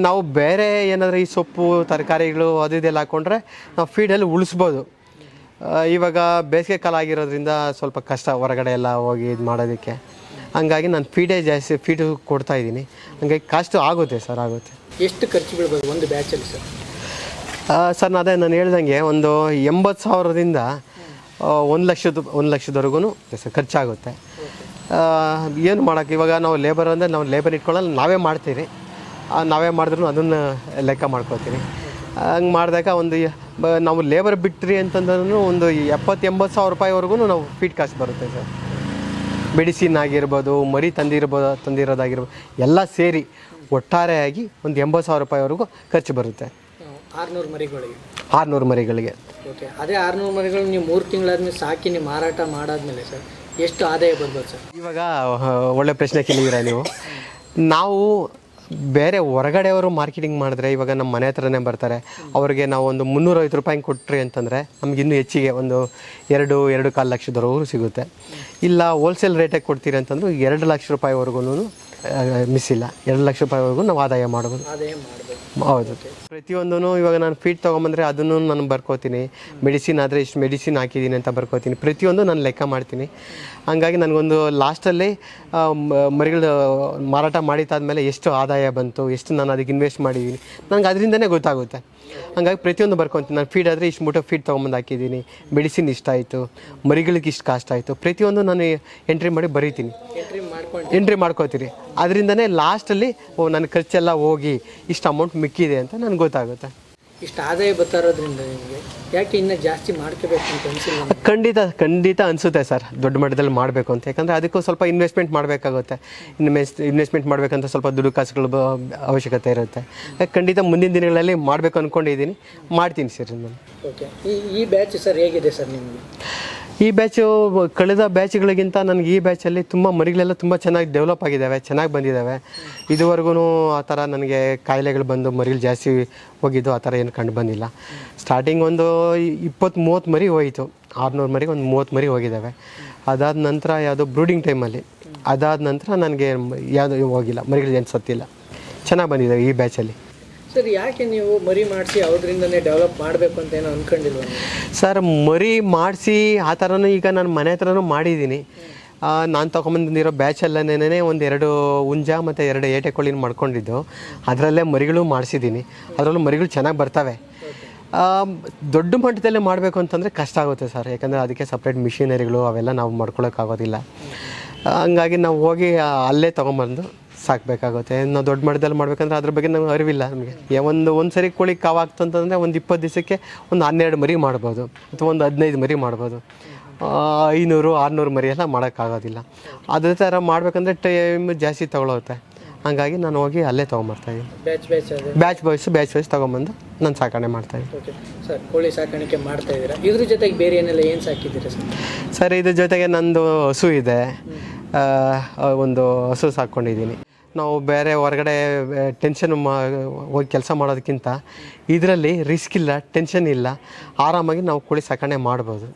ನಾವು ಬೇರೆ ಏನಾದರೂ ಈ ಸೊಪ್ಪು ತರಕಾರಿಗಳು ಅದು ಇದೆಲ್ಲ ಹಾಕ್ಕೊಂಡ್ರೆ ನಾವು ಫೀಡಲ್ಲಿ ಉಳಿಸ್ಬೋದು. ಇವಾಗ ಬೇಸಿಗೆ ಕಾಲ ಆಗಿರೋದ್ರಿಂದ ಸ್ವಲ್ಪ ಕಷ್ಟ ಹೊರಗಡೆ ಎಲ್ಲ ಹೋಗಿ ಇದು ಮಾಡೋದಕ್ಕೆ. ಹಂಗಾಗಿ ನಾನು ಫೀಡೇ ಜಾಸ್ತಿ ಫೀಡು ಕೊಡ್ತಾ ಇದ್ದೀನಿ. ಹಂಗಾಗಿ ಕಾಸ್ಟು ಆಗುತ್ತೆ ಸರ್ ಆಗುತ್ತೆ. ಎಷ್ಟು ಖರ್ಚು ಬೀಳ್ಬೋದು ಒಂದು ಬ್ಯಾಚಲ್ಲಿ ಸರ್? ಸರ್ ಅದೇ ನಾನು ಹೇಳ್ದಂಗೆ ಒಂದು ಎಂಬತ್ತು ಸಾವಿರದಿಂದ ಒಂದು ಲಕ್ಷದ ಒಂದು ಲಕ್ಷದವರೆಗೂ ಸರ್ ಖರ್ಚಾಗುತ್ತೆ. ಏನು ಮಾಡೋಕ್ಕೆ ಇವಾಗ ನಾವು ಲೇಬರ್ ಅಂದರೆ ನಾವು ಲೇಬರ್ ಇಟ್ಕೊಳ್ಳಲ್ಲ ನಾವೇ ಮಾಡ್ತೀವಿ. ನಾವೇ ಮಾಡಿದ್ರು ಅದನ್ನು ಲೆಕ್ಕ ಮಾಡ್ಕೊತೀವಿ ಹಂಗೆ ಮಾಡಿದಾಗ ಒಂದು ನಾವು ಲೇಬರ್ ಬಿಟ್ಟ್ರಿ ಅಂತಂದ್ರೂ ಒಂದು ಎಪ್ಪತ್ತು ಎಂಬತ್ತು ಸಾವಿರ ರೂಪಾಯಿವರೆಗೂ ನಾವು ಫೀಟ್ ಕಾಸ್ಟ್ ಬರುತ್ತೆ ಸರ್. ಮೆಡಿಸಿನ್ ಆಗಿರ್ಬೋದು ಮರಿ ತಂದಿರ್ಬೋದು ತಂದಿರೋದಾಗಿರ್ಬೋದು ಎಲ್ಲ ಸೇರಿ ಒಟ್ಟಾರೆಯಾಗಿ ಒಂದು ಎಂಬತ್ತು ಸಾವಿರ ರೂಪಾಯಿವರೆಗೂ ಖರ್ಚು ಬರುತ್ತೆ. ಆರುನೂರು ಮರಿಗಳಿಗೆ. ಆರುನೂರು ಮರಿಗಳಿಗೆ. ಓಕೆ ಅದೇ ಆರುನೂರು ಮರಿಗಳು ನೀವು ಮೂರು ತಿಂಗಳಾದ್ಮೇಲೆ ಸಾಕಿ ನೀವು ಮಾರಾಟ ಮಾಡಾದ್ಮೇಲೆ ಸರ್ ಎಷ್ಟು ಆದಾಯ ಬರ್ಬೋದು ಸರ್? ಇವಾಗ ಒಳ್ಳೆ ಪ್ರಶ್ನೆ ಕೇಳಿದ್ದೀರಾ ನೀವು? ನಾವು ಬೇರೆ ಹೊರಗಡೆಯವರು ಮಾರ್ಕೆಟಿಂಗ್ ಮಾಡಿದ್ರೆ ಇವಾಗ ನಮ್ಮ ಮನೆ ಹತ್ರನೇ ಬರ್ತಾರೆ. ಅವ್ರಿಗೆ ನಾವು ಒಂದು ಮುನ್ನೂರೈವತ್ತು ರೂಪಾಯಿ ಕೊಟ್ರಿ ಅಂತಂದರೆ ನಮ್ಗೆ ಇನ್ನೂ ಹೆಚ್ಚಿಗೆ ಒಂದು ಎರಡು ಎರಡು ಕಾಲು ಲಕ್ಷದವರೆಗೂ ಸಿಗುತ್ತೆ. ಇಲ್ಲ ಹೋಲ್ಸೇಲ್ ರೇಟಾಗಿ ಕೊಡ್ತೀರಿ ಅಂತಂದ್ರೆ ಎರಡು ಲಕ್ಷ ರೂಪಾಯಿವರೆಗೂ ಮಿಸ್ ಇಲ್ಲ. ಎರಡು ಲಕ್ಷ ರೂಪಾಯಿವರೆಗೂ ನಾವು ಆದಾಯ ಮಾಡ್ಬೋದು. ಆದಾಯ ಮಾಡಬೇಕು ಹೌದು. ಪ್ರತಿಯೊಂದೂ ಇವಾಗ ನಾನು ಫೀಡ್ ತೊಗೊಂಬಂದರೆ ಅದನ್ನು ನಾನು ಬರ್ಕೋತೀನಿ. ಮೆಡಿಸಿನ್ ಆದರೆ ಇಷ್ಟು ಮೆಡಿಸಿನ್ ಹಾಕಿದ್ದೀನಿ ಅಂತ ಬರ್ಕೋತೀನಿ. ಪ್ರತಿಯೊಂದು ನಾನು ಲೆಕ್ಕ ಮಾಡ್ತೀನಿ. ಹಂಗಾಗಿ ನನಗೊಂದು ಲಾಸ್ಟಲ್ಲಿ ಮರಿಗಳು ಮಾರಾಟ ಮಾಡಿದ್ದಾದ್ಮೇಲೆ ಎಷ್ಟು ಆದಾಯ ಬಂತು ಎಷ್ಟು ನಾನು ಅದಕ್ಕೆ ಇನ್ವೆಸ್ಟ್ ಮಾಡಿದ್ದೀನಿ ನನಗೆ ಅದರಿಂದನೇ ಗೊತ್ತಾಗುತ್ತೆ. ಹಂಗಾಗಿ ಪ್ರತಿಯೊಂದು ಬರ್ಕೊತೀನಿ. ನಾನು ಫೀಡ್ ಆದರೆ ಇಷ್ಟು ಮೂಟೆ ಫೀಡ್ ತೊಗೊಂಬಂದು ಹಾಕಿದ್ದೀನಿ ಮೆಡಿಸಿನ್ ಇಷ್ಟ ಆಯಿತು. ಮರಿಗಳಿಗೆ ಇಷ್ಟು ಕಾಸ್ಟ್ ಆಯಿತು. ಪ್ರತಿಯೊಂದು ನಾನು ಎಂಟ್ರಿ ಮಾಡಿ ಬರೀತೀನಿ. ಎಂಟ್ರಿ ಮಾಡ್ಕೋತೀನಿ. ಅದರಿಂದನೇ ಲಾಸ್ಟಲ್ಲಿ ಓ ನನ್ನ ಖರ್ಚೆಲ್ಲ ಹೋಗಿ ಇಷ್ಟು ಅಮೌಂಟ್ ಮಿಕ್ಕಿದೆ ಅಂತ ನನಗೆ ಗೊತ್ತಾಗುತ್ತೆ. ಇಷ್ಟು ಆದಾಯ ಬರ್ತಾ ಇರೋದ್ರಿಂದ ನಿಮಗೆ ಯಾಕೆ ಇನ್ನೂ ಜಾಸ್ತಿ ಮಾಡ್ಕೋಬೇಕು ಅಂತ ಅನಿಸಿಲ್ಲ? ಖಂಡಿತ ಖಂಡಿತ ಅನಿಸುತ್ತೆ ಸರ್. ದೊಡ್ಡ ಮಟ್ಟದಲ್ಲಿ ಮಾಡಬೇಕು ಅಂತ. ಯಾಕಂದರೆ ಅದಕ್ಕೂ ಸ್ವಲ್ಪ ಇನ್ವೆಸ್ಟ್ಮೆಂಟ್ ಮಾಡಬೇಕಾಗುತ್ತೆ. ಇನ್ವೆಸ್ಟ್ ಇನ್ವೆಸ್ಟ್ಮೆಂಟ್ ಮಾಡಬೇಕಂತ ಸ್ವಲ್ಪ ದುಡ್ಡು ಕಾಸುಗಳು ಅವಶ್ಯಕತೆ ಇರುತ್ತೆ. ಖಂಡಿತ ಮುಂದಿನ ದಿನಗಳಲ್ಲಿ ಮಾಡಬೇಕು ಅಂದ್ಕೊಂಡಿದ್ದೀನಿ ಮಾಡ್ತೀನಿ ಸರ್ ನಾನು ಓಕೆ ಈ ಈ ಬ್ಯಾಚ್ ಸರ್ ಹೇಗಿದೆ ಸರ್ ನಿಮಗೆ? ಈ ಬ್ಯಾಚು ಕಳೆದ ಬ್ಯಾಚ್ಗಳಿಗಿಂತ ನನಗೆ ಈ ಬ್ಯಾಚಲ್ಲಿ ತುಂಬ ಮರಿಗಳೆಲ್ಲ ತುಂಬ ಚೆನ್ನಾಗಿ ಡೆವಲಪ್ ಆಗಿದ್ದಾವೆ ಚೆನ್ನಾಗಿ ಬಂದಿದ್ದಾವೆ ಇದುವರೆಗೂ ಆ ಥರ ನನಗೆ ಕಾಯಿಲೆಗಳು ಬಂದು ಮರಿಗಳು ಜಾಸ್ತಿ ಹೋಗಿದ್ದು ಆ ಥರ ಏನು ಕಂಡು ಬಂದಿಲ್ಲ. ಸ್ಟಾರ್ಟಿಂಗ್ ಒಂದು ಇಪ್ಪತ್ತು ಮೂವತ್ತು ಮರಿ ಹೋಯಿತು. ಆರುನೂರು ಮರಿಗೆ ಒಂದು ಮೂವತ್ತು ಮರಿ ಹೋಗಿದ್ದಾವೆ ಅದಾದ ನಂತರ ಯಾವುದೋ ಬ್ರೂಡಿಂಗ್ ಟೈಮಲ್ಲಿ ಅದಾದ ನಂತರ ನನಗೆ ಯಾವುದು ಹೋಗಿಲ್ಲ, ಮರಿಗಳು ಏನು ಸತ್ತಿಲ್ಲ. ಚೆನ್ನಾಗಿ ಬಂದಿದ್ದಾವೆ ಈ ಬ್ಯಾಚಲ್ಲಿ ಸರ್, ಯಾಕೆ ನೀವು ಮರಿ ಮಾಡಿಸಿ ಅವರಿಂದನೇ ಡೆವಲಪ್ ಮಾಡಬೇಕು ಅಂತ ಏನೋ ಅನ್ಕೊಂಡಿಲ್ವ ಸರ್, ಮರಿ ಮಾಡಿಸಿ ಆ ಥರನೂ ಈಗ ನಾನು ಮನೆ ಹತ್ರನೂ ಮಾಡಿದ್ದೀನಿ. ನಾನು ತೊಗೊಂಬಂದಿರೋ ಬ್ಯಾಚಲ್ಲೇ ಒಂದು ಎರಡು ಹುಂಜ ಮತ್ತು ಎರಡು ಏಟೆ ಕೋಳಿನ ಮಾಡ್ಕೊಂಡಿದ್ದು. ಅದರಲ್ಲೇ ಮರಿಗಳು ಮಾಡಿಸಿದ್ದೀನಿ. ಅದರಲ್ಲೂ ಮರಿಗಳು ಚೆನ್ನಾಗಿ ಬರ್ತವೆ. ದೊಡ್ಡ ಮಟ್ಟದಲ್ಲಿ ಮಾಡಬೇಕು ಅಂತಂದರೆ ಕಷ್ಟ ಆಗುತ್ತೆ ಸರ್. ಯಾಕಂದರೆ ಅದಕ್ಕೆ ಸಪ್ರೇಟ್ ಮಿಷಿನರಿಗಳು ಅವೆಲ್ಲ ನಾವು ಮಾಡ್ಕೊಳ್ಳೋಕ್ಕಾಗೋದಿಲ್ಲ ಹಂಗಾಗಿ ನಾವು ಹೋಗಿ ಅಲ್ಲೇ ತೊಗೊಂಬಂದು ಸಾಕಬೇಕಾಗುತ್ತೆ. ನಾವು ದೊಡ್ಡ ಮಟ್ಟದಲ್ಲಿ ಮಾಡ್ಬೇಕಂದ್ರೆ ಅದ್ರ ಬಗ್ಗೆ ನಮ್ಗೆ ಅರಿವಿಲ್ಲ ನಮಗೆ. ಒಂದು ಒಂದು ಸರಿ ಕೋಳಿ ಕಾವಾಗ್ತು ಅಂತಂದರೆ ಒಂದು ಇಪ್ಪತ್ತು ದಿವಸಕ್ಕೆ ಒಂದು ಹನ್ನೆರಡು ಮರಿ ಮಾಡ್ಬೋದು. ಅಥವಾ ಒಂದು ಹದಿನೈದು ಮರಿ ಮಾಡ್ಬೋದು. ಐನೂರು ಆರುನೂರು ಮರಿ ಎಲ್ಲ ಮಾಡೋಕ್ಕಾಗೋದಿಲ್ಲ. ಅದೇ ಥರ ಮಾಡಬೇಕಂದ್ರೆ ಟೈಮ್ ಜಾಸ್ತಿ ತೊಗೊಳುತ್ತೆ. ಹಂಗಾಗಿ ನಾನು ಹೋಗಿ ಅಲ್ಲೇ ತೊಗೊಂಬರ್ತಾಯಿದ್ದೀನಿ batch batch batch boys batch boys ತೊಗೊಂಬಂದು ನಾನು ಸಾಕಣೆ ಮಾಡ್ತಾಯಿದ್ದೀನಿ ಸರ್ ಕೋಳಿ ಸಾಕಾಣಿಕೆ ಮಾಡ್ತಾ ಇದ್ದೀರಾ? ಇದ್ರ ಜೊತೆಗೆ ಬೇರೆ ಏನೆಲ್ಲ ಏನು ಸಾಕಿದ್ದೀರಾ ಸರ್ ಸರ್ ಇದ್ರ ಜೊತೆಗೆ ನಂದು ಹಸು ಇದೆ. ಒಂದು ಹಸು ಸಾಕ್ಕೊಂಡಿದ್ದೀನಿ. ನಾವು ಬೇರೆ ಹೊರಗಡೆ ಟೆನ್ಷನ್ ಮಾ, ಹೋಗಿ ಕೆಲಸ ಮಾಡೋದಕ್ಕಿಂತ ಇದರಲ್ಲಿ ರಿಸ್ಕ್ ಇಲ್ಲ ಟೆನ್ಷನ್ ಇಲ್ಲ. ಆರಾಮಾಗಿ ನಾವು ಕೋಳಿ ಸಾಕಣೆ ಮಾಡ್ಬೋದು.